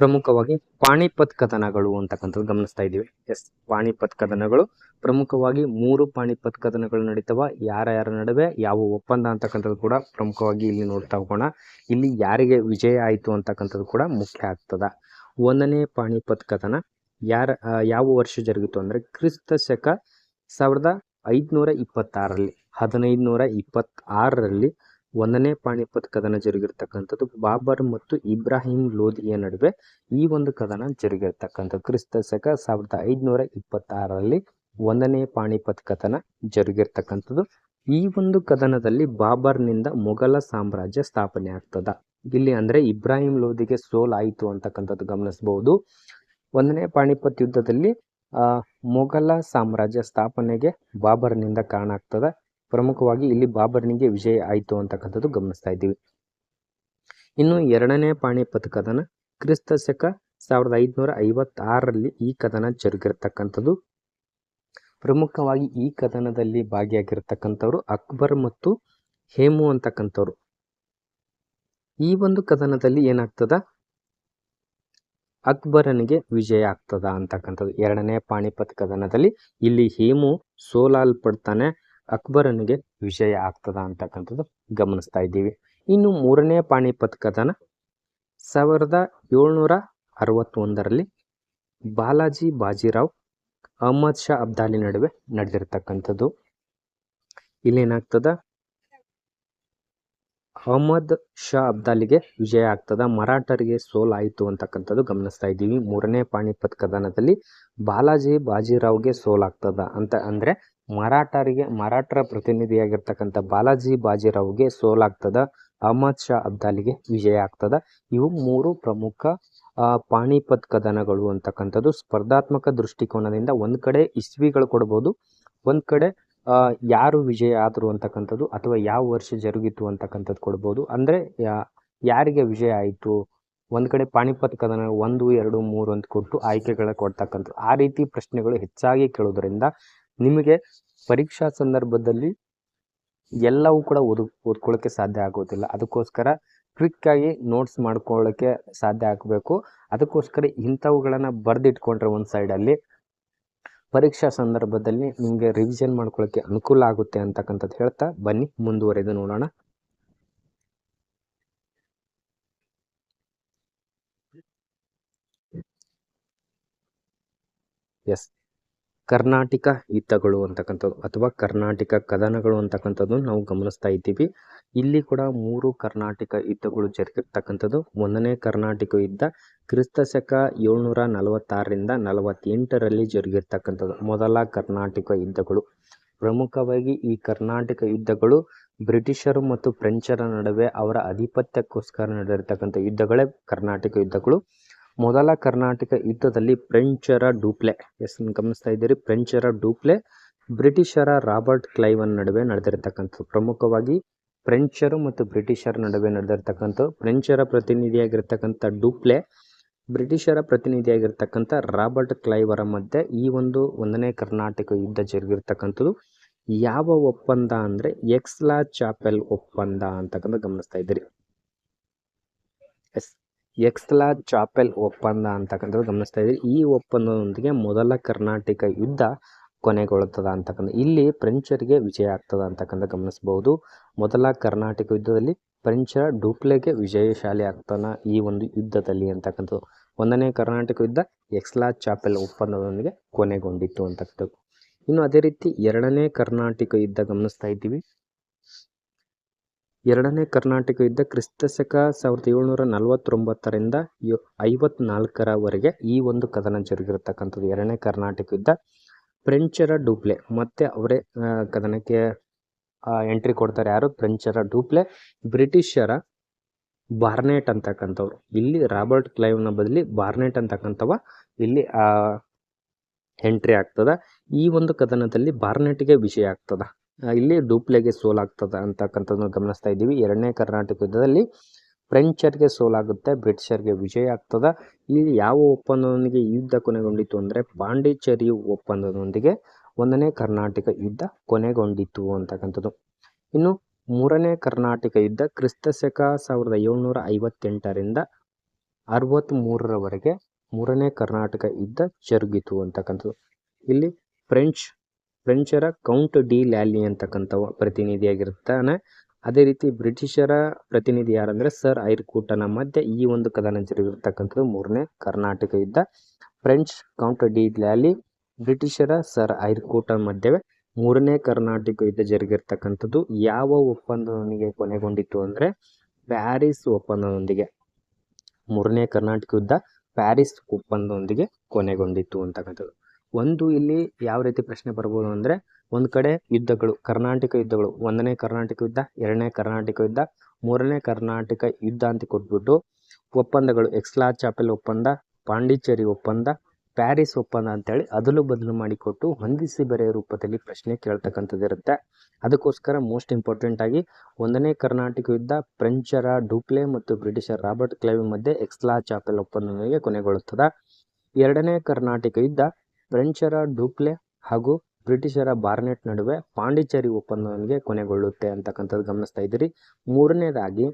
ಪ್ರಮುಖವಾಗಿ ಪಾಣಿಪತ್ ಕದನಗಳು ಅಂತಕ್ಕಂಥದ್ದು ಗಮನಿಸ್ತಾ ಇದ್ದೀವಿ. ಎಸ್ ಪಾಣಿಪತ್ ಕದನಗಳು. ಪ್ರಮುಖವಾಗಿ ಮೂರು ಪಾಣಿಪತ್ ಕದನಗಳು ನಡೀತವ. ಯಾರ ಯಾರ ನಡುವೆ, ಯಾವ ಒಪ್ಪಂದ ಅಂತಕ್ಕಂಥದ್ದು ಕೂಡ ಪ್ರಮುಖವಾಗಿ ಇಲ್ಲಿ ನೋಡ್ತಾ ಹೋಗೋಣ. ಇಲ್ಲಿ ಯಾರಿಗೆ ವಿಜಯ ಆಯಿತು ಅಂತಕ್ಕಂಥದ್ದು ಕೂಡ ಮುಖ್ಯ ಆಗ್ತದ. ಒಂದನೇ ಪಾಣಿಪತ್ ಕದನ ಯಾರ ಯಾವ ವರ್ಷ ಜರುಗಿತು ಅಂದರೆ ಕ್ರಿಸ್ತ ಶಕ ಸಾವಿರದ ಐದುನೂರ ಇಪ್ಪತ್ತಾರರಲ್ಲಿ ಹದಿನೈದು ನೂರ ಇಪ್ಪತ್ತಾರರಲ್ಲಿ ಒಂದನೇ ಪಾಣಿಪತ್ ಕದನ ಜರುಗಿರ್ತಕ್ಕಂಥದ್ದು. ಬಾಬರ್ ಮತ್ತು ಇಬ್ರಾಹಿಂ ಲೋಧಿಯ ನಡುವೆ ಈ ಒಂದು ಕದನ ಜರುಗಿರ್ತಕ್ಕಂಥದ್ದು. ಕ್ರಿಸ್ತ ಶಕ ಸಾವಿರದ ಐದುನೂರ ಇಪ್ಪತ್ತಾರರಲ್ಲಿ ಒಂದನೇ ಪಾಣಿಪತ್ ಕಥನ ಜರುಗಿರ್ತಕ್ಕಂಥದ್ದು. ಈ ಒಂದು ಕದನದಲ್ಲಿ ಬಾಬರ್ನಿಂದ ಮೊಘಲ ಸಾಮ್ರಾಜ್ಯ ಸ್ಥಾಪನೆ ಆಗ್ತದ. ಇಲ್ಲಿ ಅಂದ್ರೆ ಇಬ್ರಾಹಿಂ ಲೋಧಿಗೆ ಸೋಲಾಯಿತು ಅಂತಕ್ಕಂಥದ್ದು ಗಮನಿಸಬಹುದು ಒಂದನೇ ಪಾಣಿಪತ್ ಯುದ್ಧದಲ್ಲಿ ಮೊಘಲ ಸಾಮ್ರಾಜ್ಯ ಸ್ಥಾಪನೆಗೆ ಬಾಬರ್ನಿಂದ ಕಾರಣ ಆಗ್ತದ. ಪ್ರಮುಖವಾಗಿ ಇಲ್ಲಿ ಬಾಬರ್ನಿಗೆ ವಿಜಯ ಆಯಿತು ಅಂತಕ್ಕಂಥದ್ದು ಗಮನಿಸ್ತಾ ಇದ್ದೀವಿ. ಇನ್ನು ಎರಡನೇ ಪಾಣಿಪತ್ ಕದನ ಕ್ರಿಸ್ತ ಶಕ ಸಾವಿರದ ಐದುನೂರ ಐವತ್ತಾರರಲ್ಲಿ ಈ ಕದನ ಜರುಗಿರ್ತಕ್ಕಂಥದ್ದು. ಪ್ರಮುಖವಾಗಿ ಈ ಕದನದಲ್ಲಿ ಭಾಗಿಯಾಗಿರ್ತಕ್ಕಂಥವ್ರು ಅಕ್ಬರ್ ಮತ್ತು ಹೇಮು ಅಂತಕ್ಕಂಥವ್ರು. ಈ ಒಂದು ಕದನದಲ್ಲಿ ಏನಾಗ್ತದ? ಅಕ್ಬರನಿಗೆ ವಿಜಯ ಆಗ್ತದ ಅಂತಕ್ಕಂಥದ್ದು. ಎರಡನೇ ಪಾಣಿಪತ್ ಕದನದಲ್ಲಿ ಇಲ್ಲಿ ಹೇಮು ಸೋಲಾಲ್ಪಡ್ತಾನೆ, ಅಕ್ಬರನಿಗೆ ವಿಜಯ ಆಗ್ತದ ಅಂತಕ್ಕಂಥದ್ದು ಗಮನಿಸ್ತಾ ಇದ್ದೀವಿ. ಇನ್ನು ಮೂರನೇ ಪಾಣಿಪತ್ ಕದನ ಸಾವಿರದ ಏಳ್ನೂರ ಅರವತ್ತೊಂದರಲ್ಲಿ ಬಾಲಾಜಿ ಬಾಜಿರಾವ್ ಅಹಮದ್ ಶಾ ಅಬ್ದಾಲಿ ನಡುವೆ ನಡೆದಿರ್ತಕ್ಕಂಥದ್ದು. ಇಲ್ಲೇನಾಗ್ತದ? ಅಹಮದ್ ಶಾ ಅಬ್ದಾಲಿಗೆ ವಿಜಯ ಆಗ್ತದ. ಮರಾಠರಿಗೆ ಸೋಲಾಯಿತು ಅಂತಕ್ಕಂಥದ್ದು ಗಮನಿಸ್ತಾ ಇದ್ದೀವಿ. ಮೂರನೇ ಪಾಣಿಪತ್ ಕದನದಲ್ಲಿ ಬಾಲಾಜಿ ಬಾಜಿರಾವ್ಗೆ ಸೋಲಾಗ್ತದ ಅಂತ ಅಂದ್ರೆ ಮರಾಠರಿಗೆ, ಮರಾಠರ ಪ್ರತಿನಿಧಿಯಾಗಿರ್ತಕ್ಕಂಥ ಬಾಲಾಜಿ ಬಾಜಿರಾವ್ಗೆ ಸೋಲಾಗ್ತದ. ಅಹಮದ್ ಶಾ ಅಬ್ದಾಲಿಗೆ ವಿಜಯ ಆಗ್ತದ. ಇವು ಮೂರು ಪ್ರಮುಖ ಪಾಣಿಪತ್ ಕದನಗಳು ಅಂತಕ್ಕಂಥದ್ದು ಸ್ಪರ್ಧಾತ್ಮಕ ದೃಷ್ಟಿಕೋನದಿಂದ ಒಂದು ಕಡೆ ಇಸ್ವಿಗಳು ಕೊಡ್ಬೋದು, ಒಂದು ಕಡೆ ಯಾರು ವಿಜಯ ಆದರು ಅಂತಕ್ಕಂಥದ್ದು ಅಥವಾ ಯಾವ ವರ್ಷ ಜರುಗಿತು ಅಂತಕ್ಕಂಥದ್ದು ಕೊಡ್ಬೋದು. ಅಂದರೆ ಯಾರಿಗೆ ವಿಜಯ ಆಯಿತು, ಒಂದು ಕಡೆ ಪಾಣಿಪತ್ ಕದನ ಒಂದು, ಎರಡು, ಮೂರು ಅಂತ ಕೊಟ್ಟು ಆಯ್ಕೆಗಳ ಕೊಡ್ತಕ್ಕಂಥದ್ದು. ಆ ರೀತಿ ಪ್ರಶ್ನೆಗಳು ಹೆಚ್ಚಾಗಿ ಕೇಳೋದ್ರಿಂದ ನಿಮಗೆ ಪರೀಕ್ಷಾ ಸಂದರ್ಭದಲ್ಲಿ ಎಲ್ಲವೂ ಕೂಡ ಓದು ಓದ್ಕೊಳ್ಳೋಕ್ಕೆ ಸಾಧ್ಯ ಆಗೋದಿಲ್ಲ. ಅದಕ್ಕೋಸ್ಕರ ಕ್ವಿಕ್ಕಾಗಿ ನೋಟ್ಸ್ ಮಾಡ್ಕೊಳ್ಳೋಕ್ಕೆ ಸಾಧ್ಯ ಆಗಬೇಕು. ಅದಕ್ಕೋಸ್ಕರ ಇಂಥವುಗಳನ್ನು ಬರೆದಿಟ್ಕೊಂಡ್ರೆ ಒಂದು ಸೈಡಲ್ಲಿ ಪರೀಕ್ಷಾ ಸಂದರ್ಭದಲ್ಲಿ ನಿಮಗೆ ರಿವಿಷನ್ ಮಾಡ್ಕೊಳ್ಳೋಕ್ಕೆ ಅನುಕೂಲ ಆಗುತ್ತೆ ಅಂತಕ್ಕಂಥದ್ದು ಹೇಳ್ತಾ ಬನ್ನಿ, ಮುಂದುವರೆದು ನೋಡೋಣ. ಎಸ್ ಕರ್ನಾಟಕ ಯುದ್ಧಗಳು ಅಂತಕ್ಕಂಥದ್ದು ಅಥವಾ ಕರ್ನಾಟಕ ಕದನಗಳು ಅಂತಕ್ಕಂಥದ್ದು ನಾವು ಗಮನಿಸ್ತಾ ಇದ್ದೀವಿ. ಇಲ್ಲಿ ಕೂಡ ಮೂರು ಕರ್ನಾಟಕ ಯುದ್ಧಗಳು ಜರುಗಿರ್ತಕ್ಕಂಥದ್ದು. ಒಂದನೇ ಕರ್ನಾಟಕ ಯುದ್ಧ ಕ್ರಿಸ್ತ ಶಕ ಏಳ್ನೂರ ನಲವತ್ತಾರರಿಂದ ನಲವತ್ತೆಂಟರಲ್ಲಿ ಜರುಗಿರ್ತಕ್ಕಂಥದ್ದು. ಮೊದಲ ಕರ್ನಾಟಕ ಯುದ್ಧಗಳು. ಪ್ರಮುಖವಾಗಿ ಈ ಕರ್ನಾಟಕ ಯುದ್ಧಗಳು ಬ್ರಿಟಿಷರು ಮತ್ತು ಫ್ರೆಂಚರ ನಡುವೆ ಅವರ ಆಧಿಪತ್ಯಕ್ಕೋಸ್ಕರ ನಡೆದಿರ್ತಕ್ಕಂಥ ಯುದ್ಧಗಳೇ ಕರ್ನಾಟಕ ಯುದ್ಧಗಳು. ಮೊದಲ ಕರ್ನಾಟಕ ಯುದ್ಧದಲ್ಲಿ ಫ್ರೆಂಚರ ಡೂಪ್ಲೆ, ಎಸ್ ಗಮನಿಸ್ತಾ ಇದ್ದೀರಿ. ಫ್ರೆಂಚರ ಡೂಪ್ಲೆ, ಬ್ರಿಟಿಷರ ರಾಬರ್ಟ್ ಕ್ಲೈವನ್ ನಡುವೆ ನಡೆದಿರ್ತಕ್ಕಂಥದ್ದು. ಪ್ರಮುಖವಾಗಿ ಫ್ರೆಂಚರು ಮತ್ತು ಬ್ರಿಟಿಷರ ನಡುವೆ ನಡೆದಿರ್ತಕ್ಕಂಥದ್ದು. ಫ್ರೆಂಚರ ಪ್ರತಿನಿಧಿಯಾಗಿರ್ತಕ್ಕಂಥ ಡೂಪ್ಲೆ, ಬ್ರಿಟಿಷರ ಪ್ರತಿನಿಧಿಯಾಗಿರ್ತಕ್ಕಂಥ ರಾಬರ್ಟ್ ಕ್ಲೈವರ ಮಧ್ಯೆ ಈ ಒಂದು ಒಂದನೇ ಕರ್ನಾಟಕ ಯುದ್ಧ ಜರುಗಿರ್ತಕ್ಕಂಥದ್ದು. ಯಾವ ಒಪ್ಪಂದ ಅಂದರೆ ಎಕ್ಸ್ಲಾ ಚಾಪೆಲ್ ಒಪ್ಪಂದ ಅಂತಕ್ಕಂಥ ಗಮನಿಸ್ತಾ ಇದ್ದೀರಿ. ಎಸ್. ಎಕ್ಸ್ಲಾ ಚಾಪೆಲ್ ಒಪ್ಪಂದ ಅಂತಕ್ಕಂಥದ್ದು ಗಮನಿಸ್ತಾ ಇದ್ದೀರಿ ಈ ಒಪ್ಪಂದದೊಂದಿಗೆ ಮೊದಲ ಕರ್ನಾಟಕ ಯುದ್ಧ ಕೊನೆಗೊಳ್ಳುತ್ತದೆ ಅಂತಕ್ಕಂಥ, ಇಲ್ಲಿ ಫ್ರೆಂಚರಿಗೆ ವಿಜಯ ಆಗ್ತದೆ ಅಂತಕ್ಕಂಥ ಗಮನಿಸಬಹುದು ಮೊದಲ ಕರ್ನಾಟಕ ಯುದ್ಧದಲ್ಲಿ ಫ್ರೆಂಚರ ಡೂಪ್ಲೆಗೆ ವಿಜಯಶಾಲಿ ಆಗ್ತಾನೆ ಈ ಒಂದು ಯುದ್ಧದಲ್ಲಿ ಅಂತಕ್ಕಂಥದ್ದು. ಒಂದನೇ ಕರ್ನಾಟಕ ಯುದ್ಧ ಎಕ್ಸ್ಲಾ ಚಾಪೆಲ್ ಒಪ್ಪಂದದೊಂದಿಗೆ ಕೊನೆಗೊಂಡಿತ್ತು ಅಂತಕ್ಕಂಥದ್ದು. ಇನ್ನು ಅದೇ ರೀತಿ ಎರಡನೇ ಕರ್ನಾಟಕ ಯುದ್ಧ ಗಮನಿಸ್ತಾ ಇದ್ದೀವಿ. ಎರಡನೇ ಕರ್ನಾಟಕ ಯುದ್ಧ ಕ್ರಿಸ್ತ ಶಕ ಸಾವಿರದ ಏಳ್ನೂರ ನಲವತ್ತೊಂಬತ್ತರಿಂದ ಐವತ್ನಾಲ್ಕರವರೆಗೆ ಈ ಒಂದು ಕದನ ಜರುಗಿರತಕ್ಕಂಥದ್ದು ಎರಡನೇ ಕರ್ನಾಟಕ ಯುದ್ಧ. ಫ್ರೆಂಚರ ಡೂಪ್ಲೆ, ಮತ್ತೆ ಅವರೇ ಕದನಕ್ಕೆ ಎಂಟ್ರಿ ಕೊಡ್ತಾರೆ ಯಾರು? ಫ್ರೆಂಚರ ಡೂಪ್ಲೆ. ಬ್ರಿಟಿಷರ ಬಾರ್ನೆಟ್ ಅಂತಕ್ಕಂಥವ್ರು. ಇಲ್ಲಿ ರಾಬರ್ಟ್ ಕ್ಲೈವ್ನ ಬದಲಿ ಬಾರ್ನೆಟ್ ಅಂತಕ್ಕಂಥವ ಇಲ್ಲಿ ಎಂಟ್ರಿ ಆಗ್ತದ. ಈ ಒಂದು ಕದನದಲ್ಲಿ ಬಾರ್ನೆಟ್ಗೆ ವಿಷಯ ಆಗ್ತದ. ಇಲ್ಲಿ ಡೂಪ್ಲೆಗೆ ಸೋಲಾಗ್ತದೆ ಅಂತಕ್ಕಂಥದ್ದನ್ನು ಗಮನಿಸ್ತಾ ಇದ್ದೀವಿ. ಎರಡನೇ ಕರ್ನಾಟಕ ಯುದ್ಧದಲ್ಲಿ ಫ್ರೆಂಚರ್ಗೆ ಸೋಲಾಗುತ್ತೆ, ಬ್ರಿಟಿಷರ್ಗೆ ವಿಜಯ ಆಗ್ತದೆ. ಇಲ್ಲಿ ಯಾವ ಒಪ್ಪಂದದೊಂದಿಗೆ ಯುದ್ಧ ಕೊನೆಗೊಂಡಿತು ಅಂದರೆ ಪಾಂಡಿಚೇರಿ ಒಪ್ಪಂದದೊಂದಿಗೆ ಒಂದನೇ ಕರ್ನಾಟಕ ಯುದ್ಧ ಕೊನೆಗೊಂಡಿತು ಅಂತಕ್ಕಂಥದ್ದು. ಇನ್ನು ಮೂರನೇ ಕರ್ನಾಟಕ ಯುದ್ಧ ಕ್ರಿಸ್ತ ಶಕ ಸಾವಿರದ ಏಳ್ನೂರ ಐವತ್ತೆಂಟರಿಂದ ಅರವತ್ತ್ಮೂರರವರೆಗೆ ಮೂರನೇ ಕರ್ನಾಟಕ ಯುದ್ಧ ಜರುಗಿತು ಅಂತಕ್ಕಂಥದ್ದು. ಇಲ್ಲಿ ಫ್ರೆಂಚ್ ಫ್ರೆಂಚರ ಕೌಂಟ್ ಡಿ ಲ್ಯಾಲಿ ಅಂತಕ್ಕಂಥ ಪ್ರತಿನಿಧಿಯಾಗಿರ್ತಾನೆ. ಅದೇ ರೀತಿ ಬ್ರಿಟಿಷರ ಪ್ರತಿನಿಧಿ ಯಾರಂದರೆ ಸರ್ ಐರ್ಕೂಟನ ಮಧ್ಯೆ ಈ ಒಂದು ಕದನ ಜರುಗಿರ್ತಕ್ಕಂಥದ್ದು ಮೂರನೇ ಕರ್ನಾಟಕ ಯುದ್ಧ. ಫ್ರೆಂಚ್ ಕೌಂಟ್ ಡಿ ಲ್ಯಾಲಿ ಬ್ರಿಟಿಷರ ಸರ್ ಐರ್ಕೂಟ ಮಧ್ಯವೇ ಮೂರನೇ ಕರ್ನಾಟಕ ಯುದ್ಧ ಜರುಗಿರ್ತಕ್ಕಂಥದ್ದು. ಯಾವ ಒಪ್ಪಂದದೊಂದಿಗೆ ಕೊನೆಗೊಂಡಿತ್ತು ಅಂದರೆ ಪ್ಯಾರಿಸ್ ಒಪ್ಪಂದದೊಂದಿಗೆ. ಮೂರನೇ ಕರ್ನಾಟಕ ಯುದ್ಧ ಪ್ಯಾರಿಸ್ ಒಪ್ಪಂದದೊಂದಿಗೆ ಕೊನೆಗೊಂಡಿತ್ತು ಅಂತಕ್ಕಂಥದ್ದು. ಒಂದು ಇಲ್ಲಿ ಯಾವ ರೀತಿ ಪ್ರಶ್ನೆ ಬರ್ಬೋದು ಅಂದರೆ ಒಂದು ಕಡೆ ಯುದ್ಧಗಳು, ಕರ್ನಾಟಕ ಯುದ್ಧಗಳು, ಒಂದನೇ ಕರ್ನಾಟಕ ಯುದ್ಧ, ಎರಡನೇ ಕರ್ನಾಟಕ ಯುದ್ಧ, ಮೂರನೇ ಕರ್ನಾಟಕ ಯುದ್ಧ ಅಂತ ಕೊಟ್ಬಿಟ್ಟು ಒಪ್ಪಂದಗಳು ಎಕ್ಸ್ಲಾ ಚಾಪೆಲ್ ಒಪ್ಪಂದ, ಪಾಂಡಿಚೇರಿ ಒಪ್ಪಂದ, ಪ್ಯಾರಿಸ್ ಒಪ್ಪಂದ ಅಂತೇಳಿ ಅದಲು ಬದಲು ಮಾಡಿಕೊಟ್ಟು ಹೊಂದಿಸಿ ಬರೆಯ ರೂಪದಲ್ಲಿ ಪ್ರಶ್ನೆ ಕೇಳ್ತಕ್ಕಂಥದ್ದು ಇರುತ್ತೆ. ಅದಕ್ಕೋಸ್ಕರ ಮೋಸ್ಟ್ ಇಂಪಾರ್ಟೆಂಟ್ ಆಗಿ ಒಂದನೇ ಕರ್ನಾಟಕ ಯುದ್ಧ ಫ್ರೆಂಚರ ಡೂಪ್ಲೆ ಮತ್ತು ಬ್ರಿಟಿಷರ್ ರಾಬರ್ಟ್ ಕ್ಲೈವ್ ಮಧ್ಯೆ ಎಕ್ಸ್ಲಾ ಚಾಪೆಲ್ ಒಪ್ಪಂದದೊಂದಿಗೆ ಕೊನೆಗೊಳ್ಳುತ್ತದೆ. ಎರಡನೇ ಕರ್ನಾಟಕ ಯುದ್ಧ ಫ್ರೆಂಚರ ಡೂಕ್ಲೆ ಹಾಗೂ ಬ್ರಿಟಿಷರ ಬಾರ್ನೆಟ್ ನಡುವೆ ಪಾಂಡಿಚೇರಿ ಒಪ್ಪಂದದೊಂದಿಗೆ ಕೊನೆಗೊಳ್ಳುತ್ತೆ ಅಂತಕ್ಕಂಥದ್ದು ಗಮನಿಸ್ತಾ ಇದ್ದೀರಿ. ಮೂರನೇದಾಗಿ,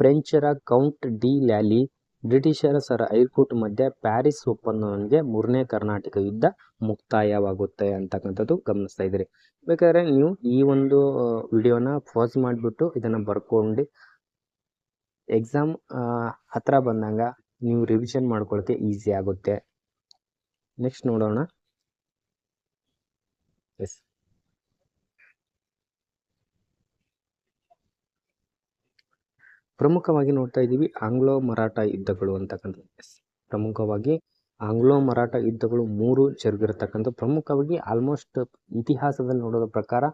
ಫ್ರೆಂಚರ ಕೌಂಟ್ ಡಿ ಲ್ಯಾಲಿ ಬ್ರಿಟಿಷರ ಸರ್ ಐರ್ಕೂಟ್ ಮಧ್ಯೆ ಪ್ಯಾರಿಸ್ ಒಪ್ಪಂದದೊಂದಿಗೆ ಮೂರನೇ ಕರ್ನಾಟಕ ಯುದ್ಧ ಮುಕ್ತಾಯವಾಗುತ್ತೆ ಅಂತಕ್ಕಂಥದ್ದು ಗಮನಿಸ್ತಾ ಇದ್ದೀರಿ. ಬೇಕಾದ್ರೆ ನೀವು ಈ ಒಂದು ವಿಡಿಯೋನ ಪಾಸ್ ಮಾಡಿಬಿಟ್ಟು ಇದನ್ನು ಬರ್ಕೊಂಡು ಎಕ್ಸಾಮ್ ಹತ್ರ ಬಂದಾಗ ನೀವು ರಿವಿಷನ್ ಮಾಡ್ಕೊಳ್ಳೋಕ್ಕೆ ಈಸಿ ಆಗುತ್ತೆ. ನೆಕ್ಸ್ಟ್ ನೋಡೋಣ. ಎಸ್ ಪ್ರಮುಖವಾಗಿ ನೋಡ್ತಾ ಇದ್ದೀವಿ ಆಂಗ್ಲೋ ಮರಾಠ ಯುದ್ಧಗಳು ಅಂತಕ್ಕಂಥ ಎಸ್ ಪ್ರಮುಖವಾಗಿ ಆಂಗ್ಲೋ ಮರಾಠ ಯುದ್ಧಗಳು ಮೂರು ಜರುಗಿರತಕ್ಕಂಥ ಪ್ರಮುಖವಾಗಿ ಆಲ್ಮೋಸ್ಟ್ ಇತಿಹಾಸದಲ್ಲಿ ನೋಡೋದ್ರ ಪ್ರಕಾರ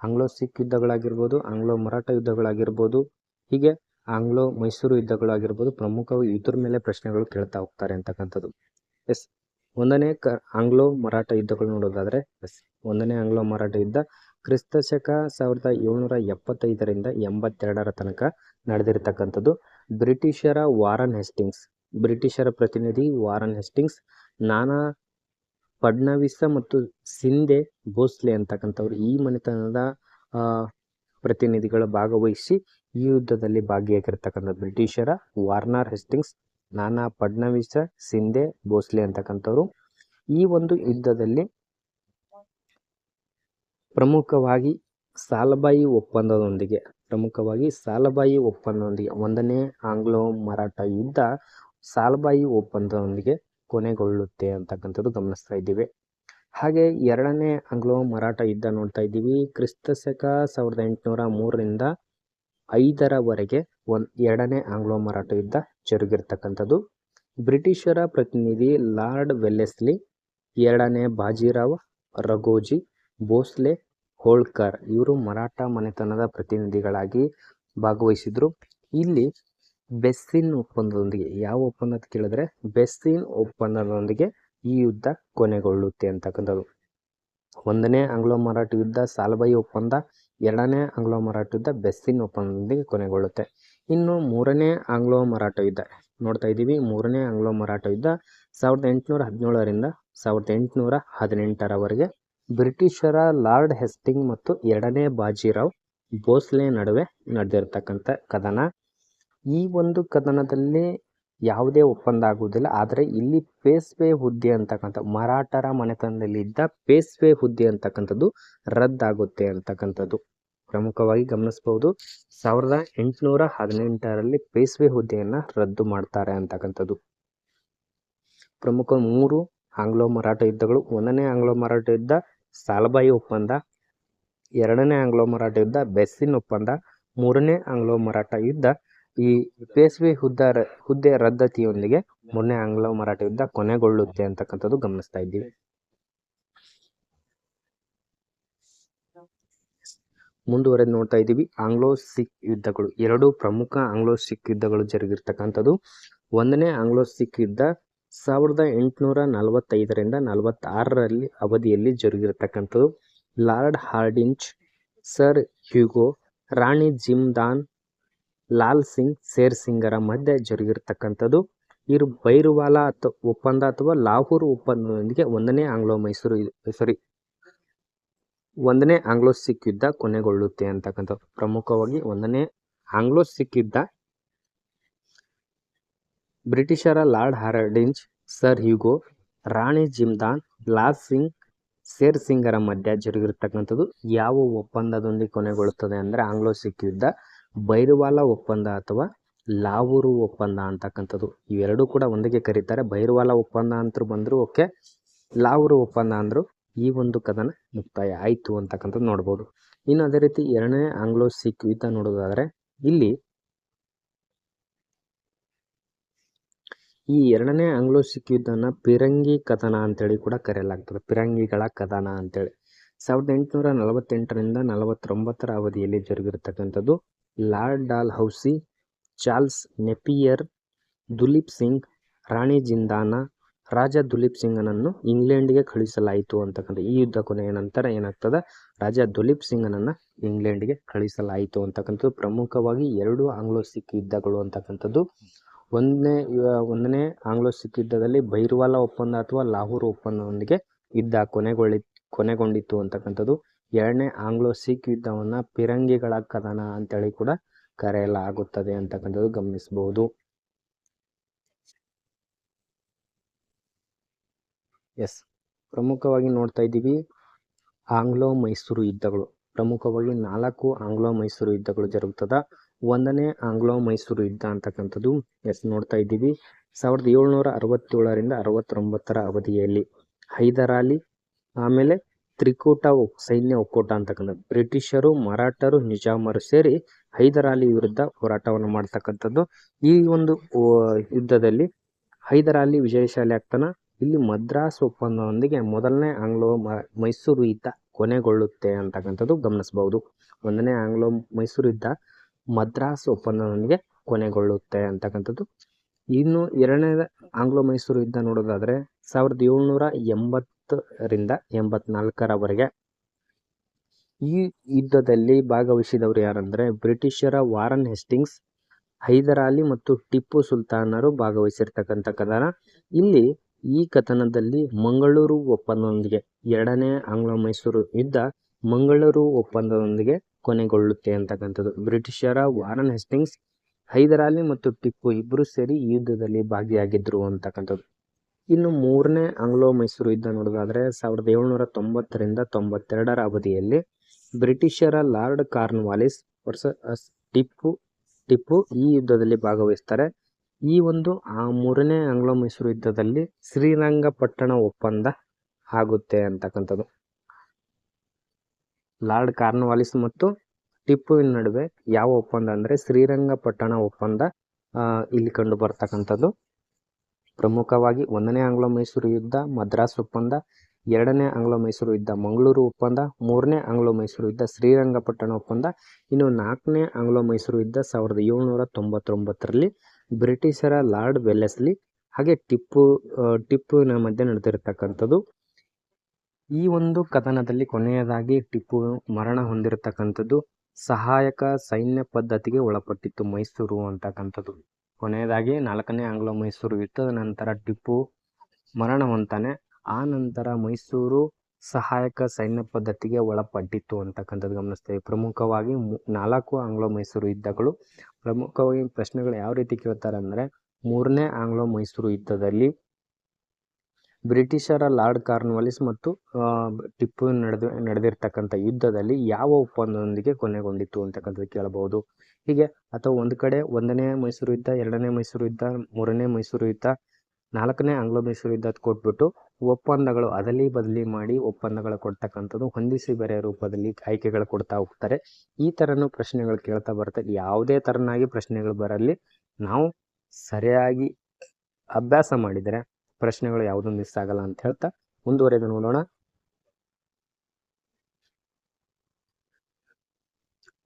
ಆಂಗ್ಲೋ ಸಿಖ್ ಯುದ್ಧಗಳಾಗಿರ್ಬೋದು, ಆಂಗ್ಲೋ ಮರಾಠ ಯುದ್ಧಗಳಾಗಿರ್ಬೋದು, ಹೀಗೆ ಆಂಗ್ಲೋ ಮೈಸೂರು ಯುದ್ಧಗಳಾಗಿರ್ಬೋದು ಪ್ರಮುಖವಾಗಿ ಇದ್ರ ಮೇಲೆ ಪ್ರಶ್ನೆಗಳು ಕೇಳ್ತಾ ಹೋಗ್ತಾರೆ ಅಂತಕ್ಕಂಥದ್ದು. ಎಸ್ ಒಂದನೇ ಕ ಆಂಗ್ಲೋ ಮರಾಠ ಯುದ್ಧಗಳು ನೋಡೋದಾದರೆ ಒಂದನೇ ಆಂಗ್ಲೋ ಮರಾಠ ಯುದ್ಧ ಕ್ರಿಸ್ತ ಶಕ ಸಾವಿರದ ಏಳ್ನೂರ ಎಪ್ಪತ್ತೈದರಿಂದ ಎಂಬತ್ತೆರಡರ ತನಕ ನಡೆದಿರ್ತಕ್ಕಂಥದ್ದು. ಬ್ರಿಟಿಷರ ವಾರನ್ ಹೆಸ್ಟಿಂಗ್ಸ್, ಬ್ರಿಟಿಷರ ಪ್ರತಿನಿಧಿ ವಾರನ್ ಹೆಸ್ಟಿಂಗ್ಸ್, ನಾನಾ ಫಡ್ನವೀಸ ಮತ್ತು ಸಿಂಧೆ ಭೋಸ್ಲೆ ಅಂತಕ್ಕಂಥವ್ರು ಈ ಮನೆತನದ ಪ್ರತಿನಿಧಿಗಳು ಭಾಗವಹಿಸಿ ಈ ಯುದ್ಧದಲ್ಲಿ ಭಾಗಿಯಾಗಿರ್ತಕ್ಕಂಥ ಬ್ರಿಟಿಷರ ವಾರ್ನರ್ ಹೆಸ್ಟಿಂಗ್ಸ್ ನಾನಾ ಫಡ್ನವೀಸ ಸಿಂಧೆ, ಭೋಸ್ಲೆ ಅಂತಕ್ಕಂಥವ್ರು. ಈ ಒಂದು ಯುದ್ಧದಲ್ಲಿ ಪ್ರಮುಖವಾಗಿ ಸಾಲಬಾಯಿ ಒಪ್ಪಂದದೊಂದಿಗೆ, ಪ್ರಮುಖವಾಗಿ ಸಾಲಬಾಯಿ ಒಪ್ಪಂದದೊಂದಿಗೆ, ಒಂದನೇ ಆಂಗ್ಲೋ ಮರಾಠ ಯುದ್ಧ ಸಾಲಬಾಯಿ ಒಪ್ಪಂದದೊಂದಿಗೆ ಕೊನೆಗೊಳ್ಳುತ್ತೆ ಅಂತಕ್ಕಂಥದ್ದು ಗಮನಿಸ್ತಾ ಇದ್ದೀವಿ. ಹಾಗೆ ಎರಡನೇ ಆಂಗ್ಲೋ ಮರಾಠ ಯುದ್ಧ ನೋಡ್ತಾ ಇದ್ದೀವಿ. ಕ್ರಿಸ್ತ ಶಕ ಸಾವಿರದ ಎಂಟುನೂರ ಮೂರರಿಂದ ಐದರವರೆಗೆ ಒಂದು ಎರಡನೇ ಆಂಗ್ಲೋ ಮರಾಠ ಯುದ್ಧ ಜರುಗಿರ್ತಕ್ಕಂಥದ್ದು. ಬ್ರಿಟಿಷರ ಪ್ರತಿನಿಧಿ ಲಾರ್ಡ್ ವೆಲ್ಲೆಸ್ಲಿ, ಎರಡನೇ ಬಾಜಿರಾವ್ ರಘೋಜಿ, ಭೋಸ್ಲೆ ಹೋಳ್ಕರ್ ಇವರು ಮರಾಠ ಮನೆತನದ ಪ್ರತಿನಿಧಿಗಳಾಗಿ ಭಾಗವಹಿಸಿದ್ರು. ಇಲ್ಲಿ ಬೆಸ್ಸಿನ್ ಒಪ್ಪಂದದೊಂದಿಗೆ, ಯಾವ ಒಪ್ಪಂದ ಅಂತ ಕೇಳಿದ್ರೆ, ಬೆಸ್ಸಿನ್ ಒಪ್ಪಂದದೊಂದಿಗೆ ಈ ಯುದ್ಧ ಕೊನೆಗೊಳ್ಳುತ್ತೆ ಅಂತಕ್ಕಂಥದ್ದು. ಒಂದನೇ ಆಂಗ್ಲೋ ಮರಾಠ ಯುದ್ಧ ಸಾಲಬಾಯಿ ಒಪ್ಪಂದ ಎರಡನೇ ಆಂಗ್ಲೋ ಮರಾಠ ಬೆಸ್ಸಿನ್ ಒಪ್ಪಂದದೊಂದಿಗೆ ಕೊನೆಗೊಳ್ಳುತ್ತೆ. ಇನ್ನು ಮೂರನೇ ಆಂಗ್ಲೋ ಮರಾಠ ಯುದ್ಧ ನೋಡ್ತಾ ಇದ್ದೀವಿ. ಮೂರನೇ ಆಂಗ್ಲೋ ಮರಾಠ ಯುದ್ಧ ಸಾವಿರದ ಎಂಟುನೂರ ಹದಿನೇಳರಿಂದ ಸಾವಿರದ ಎಂಟುನೂರ ಹದಿನೆಂಟರವರೆಗೆ ಬ್ರಿಟಿಷರ ಲಾರ್ಡ್ ಹೆಸ್ಟಿಂಗ್ ಮತ್ತು ಎರಡನೇ ಬಾಜಿರಾವ್ ಭೋಸ್ಲೆ ನಡುವೆ ನಡೆದಿರ್ತಕ್ಕಂಥ ಕದನ. ಈ ಒಂದು ಕದನದಲ್ಲಿ ಯಾವುದೇ ಒಪ್ಪಂದ ಆಗುವುದಿಲ್ಲ. ಆದರೆ ಇಲ್ಲಿ ಪೇಸ್ವೆ ಹುದ್ದೆ ಅಂತಕ್ಕಂಥ, ಮರಾಠರ ಮನೆತನದಲ್ಲಿ ಇದ್ದ ಪೇಸ್ವೆ ಹುದ್ದೆ ಅಂತಕ್ಕಂಥದ್ದು ರದ್ದಾಗುತ್ತೆ ಅಂತಕ್ಕಂಥದ್ದು. ಪ್ರಮುಖವಾಗಿ ಗಮನಿಸಬಹುದು ಸಾವಿರದ ಎಂಟುನೂರ ಹದಿನೆಂಟರಲ್ಲಿ ಪೇಸ್ವೆ ಹುದ್ದೆಯನ್ನು ರದ್ದು ಮಾಡ್ತಾರೆ ಅಂತಕ್ಕಂಥದ್ದು. ಪ್ರಮುಖ ಮೂರು ಆಂಗ್ಲೋ ಮರಾಠ ಯುದ್ಧಗಳು, ಒಂದನೇ ಆಂಗ್ಲೋ ಮರಾಠ ಯುದ್ಧ, ಸಾಲಬಾಯಿ ಒಪ್ಪಂದ, ಎರಡನೇ ಆಂಗ್ಲೋ ಮರಾಠ ಯುದ್ಧ, ಬೆಸ್ಸಿನ್ ಒಪ್ಪಂದ, ಮೂರನೇ ಆಂಗ್ಲೋ ಮರಾಠ ಯುದ್ಧ ಈ ಪೇಸ್ವೆ ಹುದ್ದ ಹುದ್ದೆ ರದ್ದತಿಯೊಂದಿಗೆ ಮೊನ್ನೆ ಆಂಗ್ಲ ಮರಾಠ ಯುದ್ಧ ಕೊನೆಗೊಳ್ಳುತ್ತೆ ಅಂತಕ್ಕಂಥದ್ದು ಗಮನಿಸ್ತಾ ಇದ್ದೀವಿ. ಮುಂದುವರೆದು ನೋಡ್ತಾ ಇದ್ದೀವಿ. ಆಂಗ್ಲೋ ಸಿಖ್ ಯುದ್ಧಗಳು, ಎರಡು ಪ್ರಮುಖ ಆಂಗ್ಲೋ ಸಿಖ್ ಯುದ್ಧಗಳು ಜರುಗಿರ್ತಕ್ಕಂಥದ್ದು. ಒಂದನೇ ಆಂಗ್ಲೋ ಸಿಖ್ ಯುದ್ಧ ಸಾವಿರದ ಎಂಟುನೂರ ನಲವತ್ತೈದರಿಂದ ನಲವತ್ತಾರರಲ್ಲಿ ಅವಧಿಯಲ್ಲಿ ಜರುಗಿರ್ತಕ್ಕಂಥದ್ದು. Lord Hardinge Sir Hugo, Rani Jindan Lal Singh Sher ಸಿಂಗರ ಮಧ್ಯೆ ಜರುಗಿರ್ತಕ್ಕಂಥದ್ದು. ಇವರು ಬೈರುವಾಲ ಅಥವಾ ಒಪ್ಪಂದ ಅಥವಾ ಲಾಹೋರ್ ಒಪ್ಪಂದದೊಂದಿಗೆ ಒಂದನೇ ಆಂಗ್ಲೋ ಮೈಸೂರು ಸಾರಿ, ಒಂದನೇ ಆಂಗ್ಲೋ ಸಿಖ್ ಯುದ್ಧ ಕೊನೆಗೊಳ್ಳುತ್ತೆ ಅಂತಕ್ಕಂಥ ಪ್ರಮುಖವಾಗಿ ಒಂದನೇ ಆಂಗ್ಲೋ ಸಿಖ್ ಯುದ್ಧ. ಬ್ರಿಟಿಷರ Lord Hardinge Sir Hugo, Rani Jindan, Lal Singh, Sher ಸಿಂಗರ ಮಧ್ಯ ಜರುಗಿರ್ತಕ್ಕಂಥದ್ದು. ಯಾವ ಒಪ್ಪಂದದೊಂದಿಗೆ ಕೊನೆಗೊಳ್ಳುತ್ತದೆ ಅಂದರೆ ಆಂಗ್ಲೋ ಸಿಖ್ ಯುದ್ಧ. ಬೈರುವಾಲ ಒಪ್ಪಂದ ಅಥವಾ ಲಾವೂರು ಒಪ್ಪಂದ ಅಂತಕ್ಕಂಥದ್ದು, ಇವೆರಡೂ ಕೂಡ ಒಂದಿಗೆ ಕರೀತಾರೆ. ಬೈರುವಾಲ ಒಪ್ಪಂದ ಅಂತೂ ಬಂದರೂ ಓಕೆ, ಲಾವೂರು ಒಪ್ಪಂದ ಅಂದರು ಈ ಒಂದು ಕದನ ಮುಕ್ತಾಯ ಆಯಿತು ಅಂತಕ್ಕಂಥದ್ದು ನೋಡ್ಬೋದು. ಇನ್ನು ಅದೇ ರೀತಿ ಎರಡನೇ ಆಂಗ್ಲೋ ಸಿಖ್ ಯುದ್ಧ ನೋಡೋದಾದರೆ, ಇಲ್ಲಿ ಈ ಎರಡನೇ ಆಂಗ್ಲೋ ಸಿಖ್ ಯುದ್ಧನ ಪಿರಂಗಿ ಕದನ ಅಂತೇಳಿ ಕೂಡ ಕರೆಯಲಾಗ್ತದೆ. ಪಿರಂಗಿಗಳ ಕದನ ಅಂತೇಳಿ. ಸಾವಿರದ ಎಂಟುನೂರ ನಲವತ್ತೆಂಟರಿಂದ ನಲವತ್ತೊಂಬತ್ತರ ಅವಧಿಯಲ್ಲಿ ಜರುಗಿರತಕ್ಕಂಥದ್ದು Lord Dalhousie, Charles Napier, Duleep Singh, Rani Jindan, Raja Duleep ಸಿಂಗನನ್ನು ಇಂಗ್ಲೆಂಡ್ಗೆ ಕಳುಹಿಸಲಾಯಿತು ಅಂತಕ್ಕಂಥ ಈ ಯುದ್ಧ ಕೊನೆಯ ನಂತರ ಏನಾಗ್ತದೆ? ರಾಜ ದುಲೀಪ್ ಸಿಂಗನನ್ನು ಇಂಗ್ಲೆಂಡ್ಗೆ ಕಳುಹಿಸಲಾಯಿತು ಅಂತಕ್ಕಂಥದ್ದು ಪ್ರಮುಖವಾಗಿ ಎರಡು ಆಂಗ್ಲೋ ಸಿಖ್ ಯುದ್ಧಗಳು ಅಂತಕ್ಕಂಥದ್ದು. ಒಂದನೇ ಒಂದನೇ ಆಂಗ್ಲೋ ಸಿಖ್ ಯುದ್ಧದಲ್ಲಿ ಬೈರ್ವಾಲ ಒಪ್ಪಂದ ಅಥವಾ ಲಾಹೋರ್ ಒಪ್ಪಂದದೊಂದಿಗೆ ಯುದ್ಧ ಕೊನೆಗೊಳ್ಳಿ, ಕೊನೆಗೊಂಡಿತ್ತು ಅಂತಕ್ಕಂಥದ್ದು. ಎರಡನೇ ಆಂಗ್ಲೋ ಸಿಖ್ ಯುದ್ಧವನ್ನು ಪಿರಂಗಿಗಳ ಕದನ ಅಂತೇಳಿ ಕೂಡ ಕರೆಯಲಾಗುತ್ತದೆ ಅಂತಕ್ಕಂಥದ್ದು ಗಮನಿಸಬಹುದು. ಎಸ್ ಪ್ರಮುಖವಾಗಿ ನೋಡ್ತಾ ಇದ್ದೀವಿ ಆಂಗ್ಲೋ ಮೈಸೂರು ಯುದ್ಧಗಳು. ಪ್ರಮುಖವಾಗಿ ನಾಲ್ಕು ಆಂಗ್ಲೋ ಮೈಸೂರು ಯುದ್ಧಗಳು ಜರುಗುತ್ತದ. ಒಂದನೇ ಆಂಗ್ಲೋ ಮೈಸೂರು ಯುದ್ಧ ಅಂತಕ್ಕಂಥದ್ದು ಎಸ್ ನೋಡ್ತಾ ಇದ್ದೀವಿ. ಸಾವಿರದ ಏಳ್ನೂರ ಅರವತ್ತೇಳರಿಂದ ಅರವತ್ತೊಂಬತ್ತರ ಅವಧಿಯಲ್ಲಿ ಹೈದರಾಲಿ ಆಮೇಲೆ ತ್ರಿಕೂಟ ಸೈನ್ಯ ಒಕ್ಕೂಟ ಅಂತಕ್ಕಂಥದ್ದು ಬ್ರಿಟಿಷರು, ಮರಾಠರು, ನಿಜಾಮರು ಸೇರಿ ಹೈದರಾಲಿ ವಿರುದ್ಧ ಹೋರಾಟವನ್ನು ಮಾಡ್ತಕ್ಕಂಥದ್ದು. ಈ ಒಂದು ಯುದ್ಧದಲ್ಲಿ ಹೈದರಾಲಿ ವಿಜಯಶಾಲಿ ಆಗ್ತಾನ. ಇಲ್ಲಿ ಮದ್ರಾಸ್ ಒಪ್ಪಂದದೊಂದಿಗೆ ಮೊದಲನೇ ಆಂಗ್ಲೋ ಮೈಸೂರು ಯುದ್ಧ ಕೊನೆಗೊಳ್ಳುತ್ತೆ ಅಂತಕ್ಕಂಥದ್ದು ಗಮನಿಸಬಹುದು. ಒಂದನೇ ಆಂಗ್ಲೋ ಮೈಸೂರು ಯುದ್ಧ ಮದ್ರಾಸ್ ಒಪ್ಪಂದದೊಂದಿಗೆ ಕೊನೆಗೊಳ್ಳುತ್ತೆ ಅಂತಕ್ಕಂಥದ್ದು. ಇನ್ನು ಎರಡನೇ ಆಂಗ್ಲೋ ಮೈಸೂರು ಯುದ್ಧ ನೋಡೋದಾದ್ರೆ ಸಾವಿರದ ಏಳ್ನೂರ ಎಂಬತ್ತರಿಂದ ಎಂಬತ್ನಾಲ್ಕರವರೆಗೆ. ಈ ಯುದ್ಧದಲ್ಲಿ ಭಾಗವಹಿಸಿದವರು ಯಾರಂದ್ರೆ ಬ್ರಿಟಿಷರ ವಾರನ್ ಹೆಸ್ಟಿಂಗ್ಸ್, ಹೈದರಾಲಿ ಮತ್ತು ಟಿಪ್ಪು ಸುಲ್ತಾನರು ಭಾಗವಹಿಸಿರ್ತಕ್ಕಂಥ ಕದನ. ಇಲ್ಲಿ ಈ ಕಥನದಲ್ಲಿ ಮಂಗಳೂರು ಒಪ್ಪಂದದೊಂದಿಗೆ ಎರಡನೇ ಆಂಗ್ಲ ಮೈಸೂರು ಯುದ್ಧ ಮಂಗಳೂರು ಒಪ್ಪಂದದೊಂದಿಗೆ ಕೊನೆಗೊಳ್ಳುತ್ತೆ ಅಂತಕ್ಕಂಥದ್ದು. ಬ್ರಿಟಿಷರ ವಾರನ್ ಹೆಸ್ಟಿಂಗ್ಸ್, ಹೈದರಾಲಿ ಮತ್ತು ಟಿಪ್ಪು ಇಬ್ಬರು ಸೇರಿ ಯುದ್ಧದಲ್ಲಿ ಭಾಗಿಯಾಗಿದ್ರು ಅಂತಕ್ಕಂಥದ್ದು. ಇನ್ನು ಮೂರನೇ ಆಂಗ್ಲೋ ಮೈಸೂರು ಯುದ್ಧ ನೋಡೋದಾದ್ರೆ ಸಾವಿರದ ಏಳ್ನೂರ ತೊಂಬತ್ತರಿಂದ ತೊಂಬತ್ತೆರಡರ ಅವಧಿಯಲ್ಲಿ ಬ್ರಿಟಿಷರ ಲಾರ್ಡ್ ಕಾರ್ನ್ವಾಲಿಸ್ ವರ್ಷ ಟಿಪ್ಪು ಟಿಪ್ಪು ಈ ಯುದ್ಧದಲ್ಲಿ ಭಾಗವಹಿಸ್ತಾರೆ. ಈ ಒಂದು ಆ ಮೂರನೇ ಆಂಗ್ಲೋ ಮೈಸೂರು ಯುದ್ಧದಲ್ಲಿ ಶ್ರೀರಂಗಪಟ್ಟಣ ಒಪ್ಪಂದ ಆಗುತ್ತೆ ಅಂತಕ್ಕಂಥದ್ದು. ಲಾರ್ಡ್ ಕಾರ್ನ್ವಾಲಿಸ್ ಮತ್ತು ಟಿಪ್ಪುವಿನ ನಡುವೆ ಯಾವ ಒಪ್ಪಂದ ಅಂದರೆ ಶ್ರೀರಂಗಪಟ್ಟಣ ಒಪ್ಪಂದ ಇಲ್ಲಿ ಕಂಡು ಬರ್ತಕ್ಕಂಥದ್ದು. ಪ್ರಮುಖವಾಗಿ ಒಂದನೇ ಆಂಗ್ಲೋ ಮೈಸೂರು ಯುದ್ಧ, ಮದ್ರಾಸ್ ಒಪ್ಪಂದ, ಎರಡನೇ ಆಂಗ್ಲೋ ಮೈಸೂರು ಯುದ್ಧ, ಮಂಗಳೂರು ಒಪ್ಪಂದ, ಮೂರನೇ ಆಂಗ್ಲೋ ಮೈಸೂರು ಯುದ್ಧ, ಶ್ರೀರಂಗಪಟ್ಟಣ ಒಪ್ಪಂದ, ಇನ್ನು ನಾಲ್ಕನೇ ಆಂಗ್ಲೋ ಮೈಸೂರು ಯುದ್ಧ ಸಾವಿರದ ಏಳುನೂರ ತೊಂಬತ್ತೊಂಬತ್ತರಲ್ಲಿ ಬ್ರಿಟಿಷರ ಲಾರ್ಡ್ ವೆಲ್ಲೆಸ್ಲಿ ಹಾಗೆ ಟಿಪ್ಪು ಟಿಪ್ಪುವಿನ ಮಧ್ಯೆ ನಡೆದಿರ್ತಕ್ಕಂಥದ್ದು. ಈ ಒಂದು ಕಥನದಲ್ಲಿ ಕೊನೆಯದಾಗಿ ಟಿಪ್ಪು ಮರಣ ಹೊಂದಿರತಕ್ಕಂಥದ್ದು ಸಹಾಯಕ ಸೈನ್ಯ ಪದ್ಧತಿಗೆ ಒಳಪಟ್ಟಿತ್ತು ಮೈಸೂರು ಅಂತಕ್ಕಂಥದ್ದು. ಕೊನೆಯದಾಗಿ ನಾಲ್ಕನೇ ಆಂಗ್ಲೋ ಮೈಸೂರು ಯುದ್ಧದ ನಂತರ ಟಿಪ್ಪು ಮರಣ ಹೊಂತಾನೆ ಆ ನಂತರ ಮೈಸೂರು ಸಹಾಯಕ ಸೈನ್ಯ ಪದ್ಧತಿಗೆ ಒಳಪಟ್ಟಿತ್ತು ಅಂತಕ್ಕಂಥದ್ದು ಗಮನಿಸ್ತೇವೆ ಪ್ರಮುಖವಾಗಿ ನಾಲ್ಕು ಆಂಗ್ಲೋ ಮೈಸೂರು ಯುದ್ಧಗಳು. ಪ್ರಮುಖವಾಗಿ ಪ್ರಶ್ನೆಗಳು ಯಾವ ರೀತಿ ಕೇಳ್ತಾರೆ ಅಂದರೆ ಮೂರನೇ ಆಂಗ್ಲೋ ಮೈಸೂರು ಯುದ್ಧದಲ್ಲಿ ಬ್ರಿಟಿಷರ ಲಾರ್ಡ್ ಕಾರ್ನ್ವಾಲಿಸ್ ಮತ್ತು ಟಿಪ್ಪು ನಡೆದು, ನಡೆದಿರ್ತಕ್ಕಂಥ ಯುದ್ಧದಲ್ಲಿ ಯಾವ ಒಪ್ಪಂದದೊಂದಿಗೆ ಕೊನೆಗೊಂಡಿತ್ತು ಅಂತಕ್ಕಂಥದ್ದು ಕೇಳಬಹುದು. ಹೀಗೆ ಅಥವಾ ಒಂದು ಕಡೆ ಒಂದನೇ ಮೈಸೂರು ಯುದ್ಧ, ಎರಡನೇ ಮೈಸೂರು ಯುದ್ಧ, ಮೂರನೇ ಮೈಸೂರು ಯುದ್ಧ, ನಾಲ್ಕನೇ ಆಂಗ್ಲೋ ಮೈಸೂರು ಯುದ್ಧ ಕೊಟ್ಬಿಟ್ಟು ಒಪ್ಪಂದಗಳು ಅದಲಿ ಬದಲಿ ಮಾಡಿ ಒಪ್ಪಂದಗಳು ಕೊಡ್ತಕ್ಕಂಥದ್ದು ಹೊಂದಿಸಿ ಬೇರೆ ರೂಪದಲ್ಲಿ ಆಯ್ಕೆಗಳು ಕೊಡ್ತಾ ಹೋಗ್ತಾರೆ. ಈ ಥರನೂ ಪ್ರಶ್ನೆಗಳು ಕೇಳ್ತಾ ಬರ್ತಾರೆ ಯಾವುದೇ ಥರನಾಗಿ ಪ್ರಶ್ನೆಗಳು ಬರಲಿ, ನಾವು ಸರಿಯಾಗಿ ಅಭ್ಯಾಸ ಮಾಡಿದರೆ ಪ್ರಶ್ನೆಗಳು ಯಾವುದೂ ಮಿಸ್ ಆಗಲ್ಲ ಅಂತ ಹೇಳ್ತಾ ಮುಂದುವರೆದು ನೋಡೋಣ.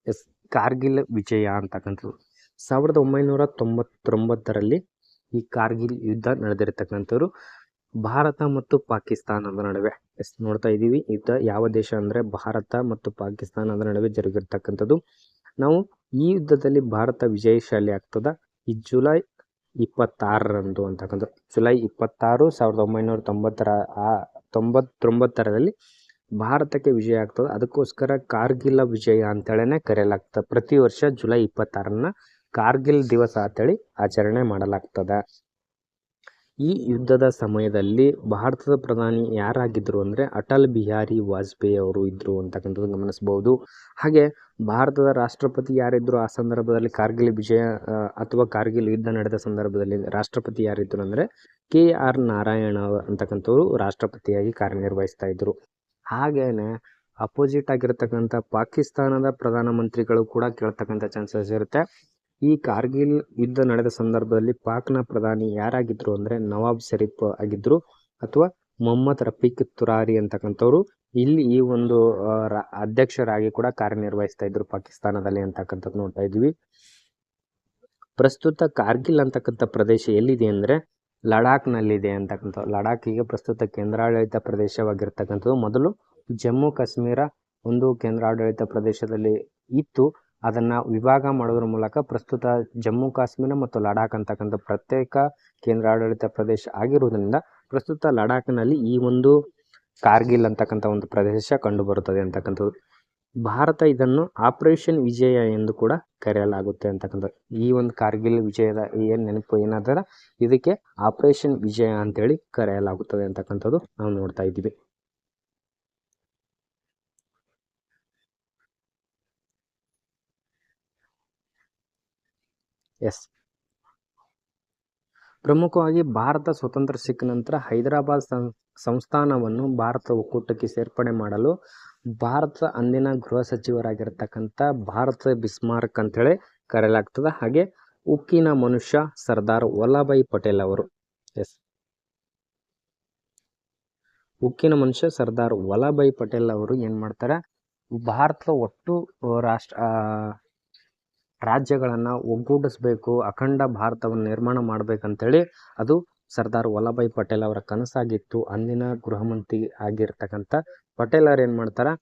ಎಸ್ ಕಾರ್ಗಿಲ್ ವಿಜಯ ಅಂತಕ್ಕಂಥದ್ದು. ಸಾವಿರದ ಒಂಬೈನೂರ ತೊಂಬತ್ತೊಂಬತ್ತರಲ್ಲಿ ಈ ಕಾರ್ಗಿಲ್ ಯುದ್ಧ ನಡೆದಿರತಕ್ಕಂಥವ್ರು ಭಾರತ ಮತ್ತು ಪಾಕಿಸ್ತಾನದ ನಡುವೆ. ಎಸ್, ನೋಡ್ತಾ ಇದ್ದೀವಿ. ಯುದ್ಧ ಯಾವ ದೇಶ ಅಂದರೆ ಭಾರತ ಮತ್ತು ಪಾಕಿಸ್ತಾನದ ನಡುವೆ ಜರುಗಿರ್ತಕ್ಕಂಥದ್ದು. ನಾವು ಈ ಯುದ್ಧದಲ್ಲಿ ಭಾರತ ವಿಜಯಶಾಲಿ ಆಗ್ತದ? ಈ ಜುಲೈ ಇಪ್ಪತ್ತಾರರಂದು ಅಂತಕ್ಕಂಥದ್ದು. ಜುಲೈ ಇಪ್ಪತ್ತಾರು ಸಾವಿರದ ಒಂಬೈನೂರ ತೊಂಬತ್ತರ, ಆ, ತೊಂಬತ್ತೊಂಬತ್ತರಲ್ಲಿ ಭಾರತಕ್ಕೆ ವಿಜಯ ಆಗ್ತದೆ. ಅದಕ್ಕೋಸ್ಕರ ಕಾರ್ಗಿಲ್ ವಿಜಯ ಅಂತೇಳಿನೇ ಕರೆಯಲಾಗ್ತದೆ. ಪ್ರತಿ ವರ್ಷ ಜುಲೈ ಇಪ್ಪತ್ತಾರನ್ನ ಕಾರ್ಗಿಲ್ ದಿವಸ ಅಂತೇಳಿ ಆಚರಣೆ ಮಾಡಲಾಗ್ತದೆ. ಈ ಯುದ್ಧದ ಸಮಯದಲ್ಲಿ ಭಾರತದ ಪ್ರಧಾನಿ ಯಾರಾಗಿದ್ದರು ಅಂದರೆ ಅಟಲ್ ಬಿಹಾರಿ ವಾಜಪೇಯಿ ಅವರು ಇದ್ದರು ಅಂತಕ್ಕಂಥದ್ದು ಗಮನಿಸಬಹುದು. ಹಾಗೆ ಭಾರತದ ರಾಷ್ಟ್ರಪತಿ ಯಾರಿದ್ದರು ಆ ಸಂದರ್ಭದಲ್ಲಿ ಕಾರ್ಗಿಲ್ ವಿಜಯ ಅಥವಾ ಕಾರ್ಗಿಲ್ ಯುದ್ಧ ನಡೆದ ಸಂದರ್ಭದಲ್ಲಿ ರಾಷ್ಟ್ರಪತಿ ಯಾರಿದ್ರು ಅಂದರೆ ಕೆ ಆರ್ ನಾರಾಯಣ ಅಂತಕ್ಕಂಥವ್ರು ರಾಷ್ಟ್ರಪತಿಯಾಗಿ ಕಾರ್ಯನಿರ್ವಹಿಸ್ತಾ ಇದ್ರು. ಹಾಗೇನೆ ಅಪೋಸಿಟ್ ಆಗಿರ್ತಕ್ಕಂಥ ಪಾಕಿಸ್ತಾನದ ಪ್ರಧಾನಮಂತ್ರಿಗಳು ಕೂಡ ಕೇಳ್ತಕ್ಕಂಥ ಚಾನ್ಸಸ್ ಇರುತ್ತೆ. ಈ ಕಾರ್ಗಿಲ್ ಯುದ್ಧ ನಡೆದ ಸಂದರ್ಭದಲ್ಲಿ ಪಾಕ್ನ ಪ್ರಧಾನಿ ಯಾರಾಗಿದ್ರು ಅಂದರೆ ನವಾಬ್ ಶರೀಫ್ ಆಗಿದ್ರು ಅಥವಾ ಮೊಹಮ್ಮದ್ ರಫೀಕ್ ತುರಾರಿ ಅಂತಕ್ಕಂಥವ್ರು. ಇಲ್ಲಿ ಈ ಒಂದು ಅಧ್ಯಕ್ಷರಾಗಿ ಕೂಡ ಕಾರ್ಯನಿರ್ವಹಿಸ್ತಾ ಇದ್ರು ಪಾಕಿಸ್ತಾನದಲ್ಲಿ ಅಂತಕ್ಕಂಥದ್ದು ನೋಡ್ತಾ ಇದ್ವಿ. ಪ್ರಸ್ತುತ ಕಾರ್ಗಿಲ್ ಅಂತಕ್ಕಂಥ ಪ್ರದೇಶ ಎಲ್ಲಿದೆ ಅಂದರೆ ಲಡಾಖ್ನಲ್ಲಿದೆ ಅಂತಕ್ಕಂಥ, ಲಡಾಖಿಗೆ ಪ್ರಸ್ತುತ ಕೇಂದ್ರಾಡಳಿತ ಪ್ರದೇಶವಾಗಿರ್ತಕ್ಕಂಥದ್ದು ಮೊದಲು ಜಮ್ಮು ಕಾಶ್ಮೀರ ಒಂದು ಕೇಂದ್ರಾಡಳಿತ ಪ್ರದೇಶದಲ್ಲಿ ಇತ್ತು. ಅದನ್ನು ವಿಭಾಗ ಮಾಡೋದ್ರ ಮೂಲಕ ಪ್ರಸ್ತುತ ಜಮ್ಮು, ಕಾಶ್ಮೀರ ಮತ್ತು ಲಡಾಖ್ ಅಂತಕ್ಕಂಥ ಪ್ರತ್ಯೇಕ ಕೇಂದ್ರಾಡಳಿತ ಪ್ರದೇಶ ಆಗಿರುವುದರಿಂದ ಪ್ರಸ್ತುತ ಲಡಾಖ್ನಲ್ಲಿ ಈ ಒಂದು ಕಾರ್ಗಿಲ್ ಅಂತಕ್ಕಂಥ ಒಂದು ಪ್ರದೇಶ ಕಂಡುಬರುತ್ತದೆ ಅಂತಕ್ಕಂಥದ್ದು. ಭಾರತ ಇದನ್ನು ಆಪರೇಷನ್ ವಿಜಯ ಎಂದು ಕೂಡ ಕರೆಯಲಾಗುತ್ತೆ ಅಂತಕ್ಕಂಥದ್ದು ಈ ಒಂದು ಕಾರ್ಗಿಲ್ ವಿಜಯದ ಏನು ನೆನಪು ಏನಾದರ ಇದಕ್ಕೆ ಆಪರೇಷನ್ ವಿಜಯ ಅಂತೇಳಿ ಕರೆಯಲಾಗುತ್ತದೆ ಅಂತಕ್ಕಂಥದ್ದು ನಾವು ನೋಡ್ತಾ ಇದ್ದೀವಿ. ಎಸ್. ಪ್ರಮುಖವಾಗಿ ಭಾರತ ಸ್ವತಂತ್ರ ಸಿಕ್ಕ ನಂತರ ಹೈದರಾಬಾದ್ ಸಂಸ್ಥಾನವನ್ನು ಭಾರತ ಒಕ್ಕೂಟಕ್ಕೆ ಸೇರ್ಪಡೆ ಮಾಡಲು ಭಾರತ ಅಂದಿನ ಗೃಹ ಸಚಿವರಾಗಿರ್ತಕ್ಕಂಥ ಭಾರತ ಬಿಸ್ಮಾರ್ಕ್ ಅಂತೇಳಿ ಕರೆಯಲಾಗ್ತದೆ. ಹಾಗೆ ಉಕ್ಕಿನ ಮನುಷ್ಯ ಸರ್ದಾರ್ ವಲ್ಲಭಾಯಿ ಪಟೇಲ್ ಅವರು. ಎಸ್. ಉಕ್ಕಿನ ಮನುಷ್ಯ ಸರ್ದಾರ್ ವಲ್ಲಭಾಯಿ ಪಟೇಲ್ ಅವರು ಏನು ಮಾಡ್ತಾರೆ? ಭಾರತದ ಒಟ್ಟು ರಾಷ್ಟ್ರ ರಾಜ್ಯಗಳನ್ನು ಒಗ್ಗೂಡಿಸ್ಬೇಕು, ಅಖಂಡ ಭಾರತವನ್ನು ನಿರ್ಮಾಣ ಮಾಡಬೇಕಂತೇಳಿ ಅದು ಸರ್ದಾರ್ ವಲ್ಲಭಾಯ್ ಪಟೇಲ್ ಅವರ ಕನಸಾಗಿತ್ತು. ಅಂದಿನ ಗೃಹಮಂತ್ರಿ ಆಗಿರ್ತಕ್ಕಂಥ ಪಟೇಲ್ ಅವ್ರು ಏನು ಮಾಡ್ತಾರೆ?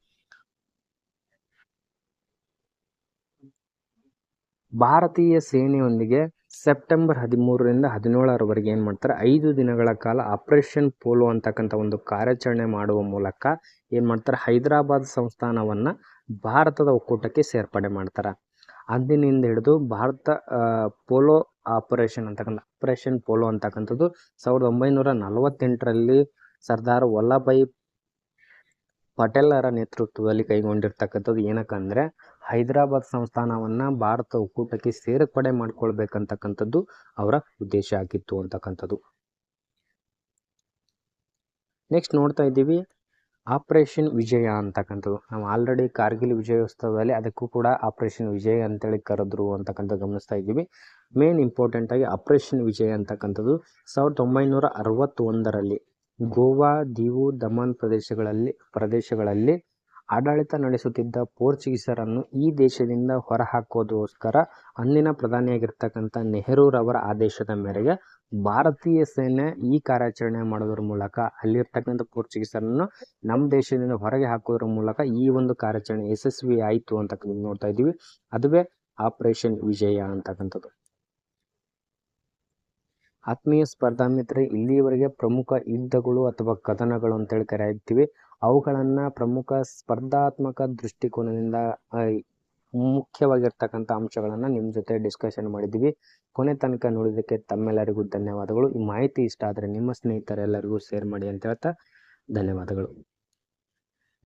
ಭಾರತೀಯ ಸೇನೆಯೊಂದಿಗೆ ಸೆಪ್ಟೆಂಬರ್ ಹದಿಮೂರರಿಂದ ಹದಿನೇಳರವರೆಗೆ ಏನು ಮಾಡ್ತಾರೆ? ಐದು ದಿನಗಳ ಕಾಲ ಆಪರೇಷನ್ ಪೋಲೋ ಅಂತಕ್ಕಂಥ ಒಂದು ಕಾರ್ಯಾಚರಣೆ ಮಾಡುವ ಮೂಲಕ ಏನು ಮಾಡ್ತಾರೆ? ಹೈದರಾಬಾದ್ ಸಂಸ್ಥಾನವನ್ನು ಭಾರತದ ಒಕ್ಕೂಟಕ್ಕೆ ಸೇರ್ಪಡೆ ಮಾಡ್ತಾರೆ. ಅಂದಿನಿಂದ ಹಿಡಿದು ಭಾರತ ಪೋಲೋ ಆಪರೇಷನ್ ಅಂತಕ್ಕಂಥ, ಆಪರೇಷನ್ ಪೋಲೋ ಅಂತಕ್ಕಂಥದ್ದು ಸಾವಿರದ ಒಂಬೈನೂರ ನಲವತ್ತೆಂಟರಲ್ಲಿ ಸರ್ದಾರ್ ವಲ್ಲಭಾಯಿ ಪಟೇಲರ ನೇತೃತ್ವದಲ್ಲಿ ಕೈಗೊಂಡಿರ್ತಕ್ಕಂಥದ್ದು. ಏನಕ್ಕಂದರೆ ಹೈದರಾಬಾದ್ ಸಂಸ್ಥಾನವನ್ನು ಭಾರತ ಒಕ್ಕೂಟಕ್ಕೆ ಸೇರ್ಪಡೆ ಮಾಡ್ಕೊಳ್ಬೇಕಂತಕ್ಕಂಥದ್ದು ಅವರ ಉದ್ದೇಶ ಆಗಿತ್ತು ಅಂತಕ್ಕಂಥದ್ದು. ನೆಕ್ಸ್ಟ್ ನೋಡ್ತಾ ಇದ್ದೀವಿ. ಆಪರೇಷನ್ ವಿಜಯ ಅಂತಕ್ಕಂಥದ್ದು. ನಾವು ಆಲ್ರೆಡಿ ಕಾರ್ಗಿಲ್ ವಿಜಯೋತ್ಸವದಲ್ಲಿ ಅದಕ್ಕೂ ಕೂಡ ಆಪರೇಷನ್ ವಿಜಯ ಅಂತೇಳಿ ಕರೆದ್ರು ಅಂತಕ್ಕಂಥ ಗಮನಿಸ್ತಾ ಇದ್ದೀವಿ. ಮೇನ್ ಇಂಪಾರ್ಟೆಂಟ್ ಆಗಿ ಆಪರೇಷನ್ ವಿಜಯ ಅಂತಕ್ಕಂಥದ್ದು ಸಾವಿರದ ಒಂಬೈನೂರ ಅರವತ್ತೊಂದರಲ್ಲಿ ಗೋವಾ, ದಿವು, ದಮನ್ ಪ್ರದೇಶಗಳಲ್ಲಿ ಪ್ರದೇಶಗಳಲ್ಲಿ ಆಡಳಿತ ನಡೆಸುತ್ತಿದ್ದ ಪೋರ್ಚುಗೀಸರನ್ನು ಈ ದೇಶದಿಂದ ಹೊರಹಾಕೋದಕ್ಕೋಸ್ಕರ ಅಂದಿನ ಪ್ರಧಾನಿಯಾಗಿರ್ತಕ್ಕಂಥ ನೆಹರೂರವರ ಆದೇಶದ ಮೇರೆಗೆ ಭಾರತೀಯ ಸೇನೆ ಈ ಕಾರ್ಯಾಚರಣೆ ಮಾಡೋದ್ರ ಮೂಲಕ ಅಲ್ಲಿರ್ತಕ್ಕಂಥ ಪೋರ್ಚುಗೀಸರನ್ನು ನಮ್ಮ ದೇಶದಿಂದ ಹೊರಗೆ ಹಾಕೋದ್ರ ಮೂಲಕ ಈ ಒಂದು ಕಾರ್ಯಾಚರಣೆ ಯಶಸ್ವಿ ಆಯಿತು ಅಂತಕ್ಕಂಥದ್ದು ನೋಡ್ತಾ ಇದ್ದೀವಿ. ಅದುವೇ ಆಪರೇಷನ್ ವಿಜಯ ಅಂತಕ್ಕಂಥದ್ದು. ಆತ್ಮೀಯ ಸ್ಪರ್ಧಾ ಮಿತ್ರ ಇಲ್ಲಿಯವರೆಗೆ ಪ್ರಮುಖ ಯುದ್ಧಗಳು ಅಥವಾ ಕದನಗಳು ಅಂತೇಳಿ ಕರೆಯುತ್ತೀವಿ ಅವುಗಳನ್ನು ಪ್ರಮುಖ ಸ್ಪರ್ಧಾತ್ಮಕ ದೃಷ್ಟಿಕೋನದಿಂದ ಮುಖ್ಯವಾಗಿರ್ತಕ್ಕಂಥ ಅಂಶಗಳನ್ನು ನಿಮ್ಮ ಜೊತೆ ಡಿಸ್ಕಷನ್ ಮಾಡಿದ್ದೀವಿ ಕೊನೆ ತನಕ ನೋಡಿದ್ದಕ್ಕೆ ತಮ್ಮೆಲ್ಲರಿಗೂ ಧನ್ಯವಾದಗಳು. ಈ ಮಾಹಿತಿ ಇಷ್ಟ ಆದರೆ ನಿಮ್ಮ ಸ್ನೇಹಿತರೆಲ್ಲರಿಗೂ ಶೇರ್ ಮಾಡಿ ಅಂತ ಹೇಳ್ತಾ ಧನ್ಯವಾದಗಳು.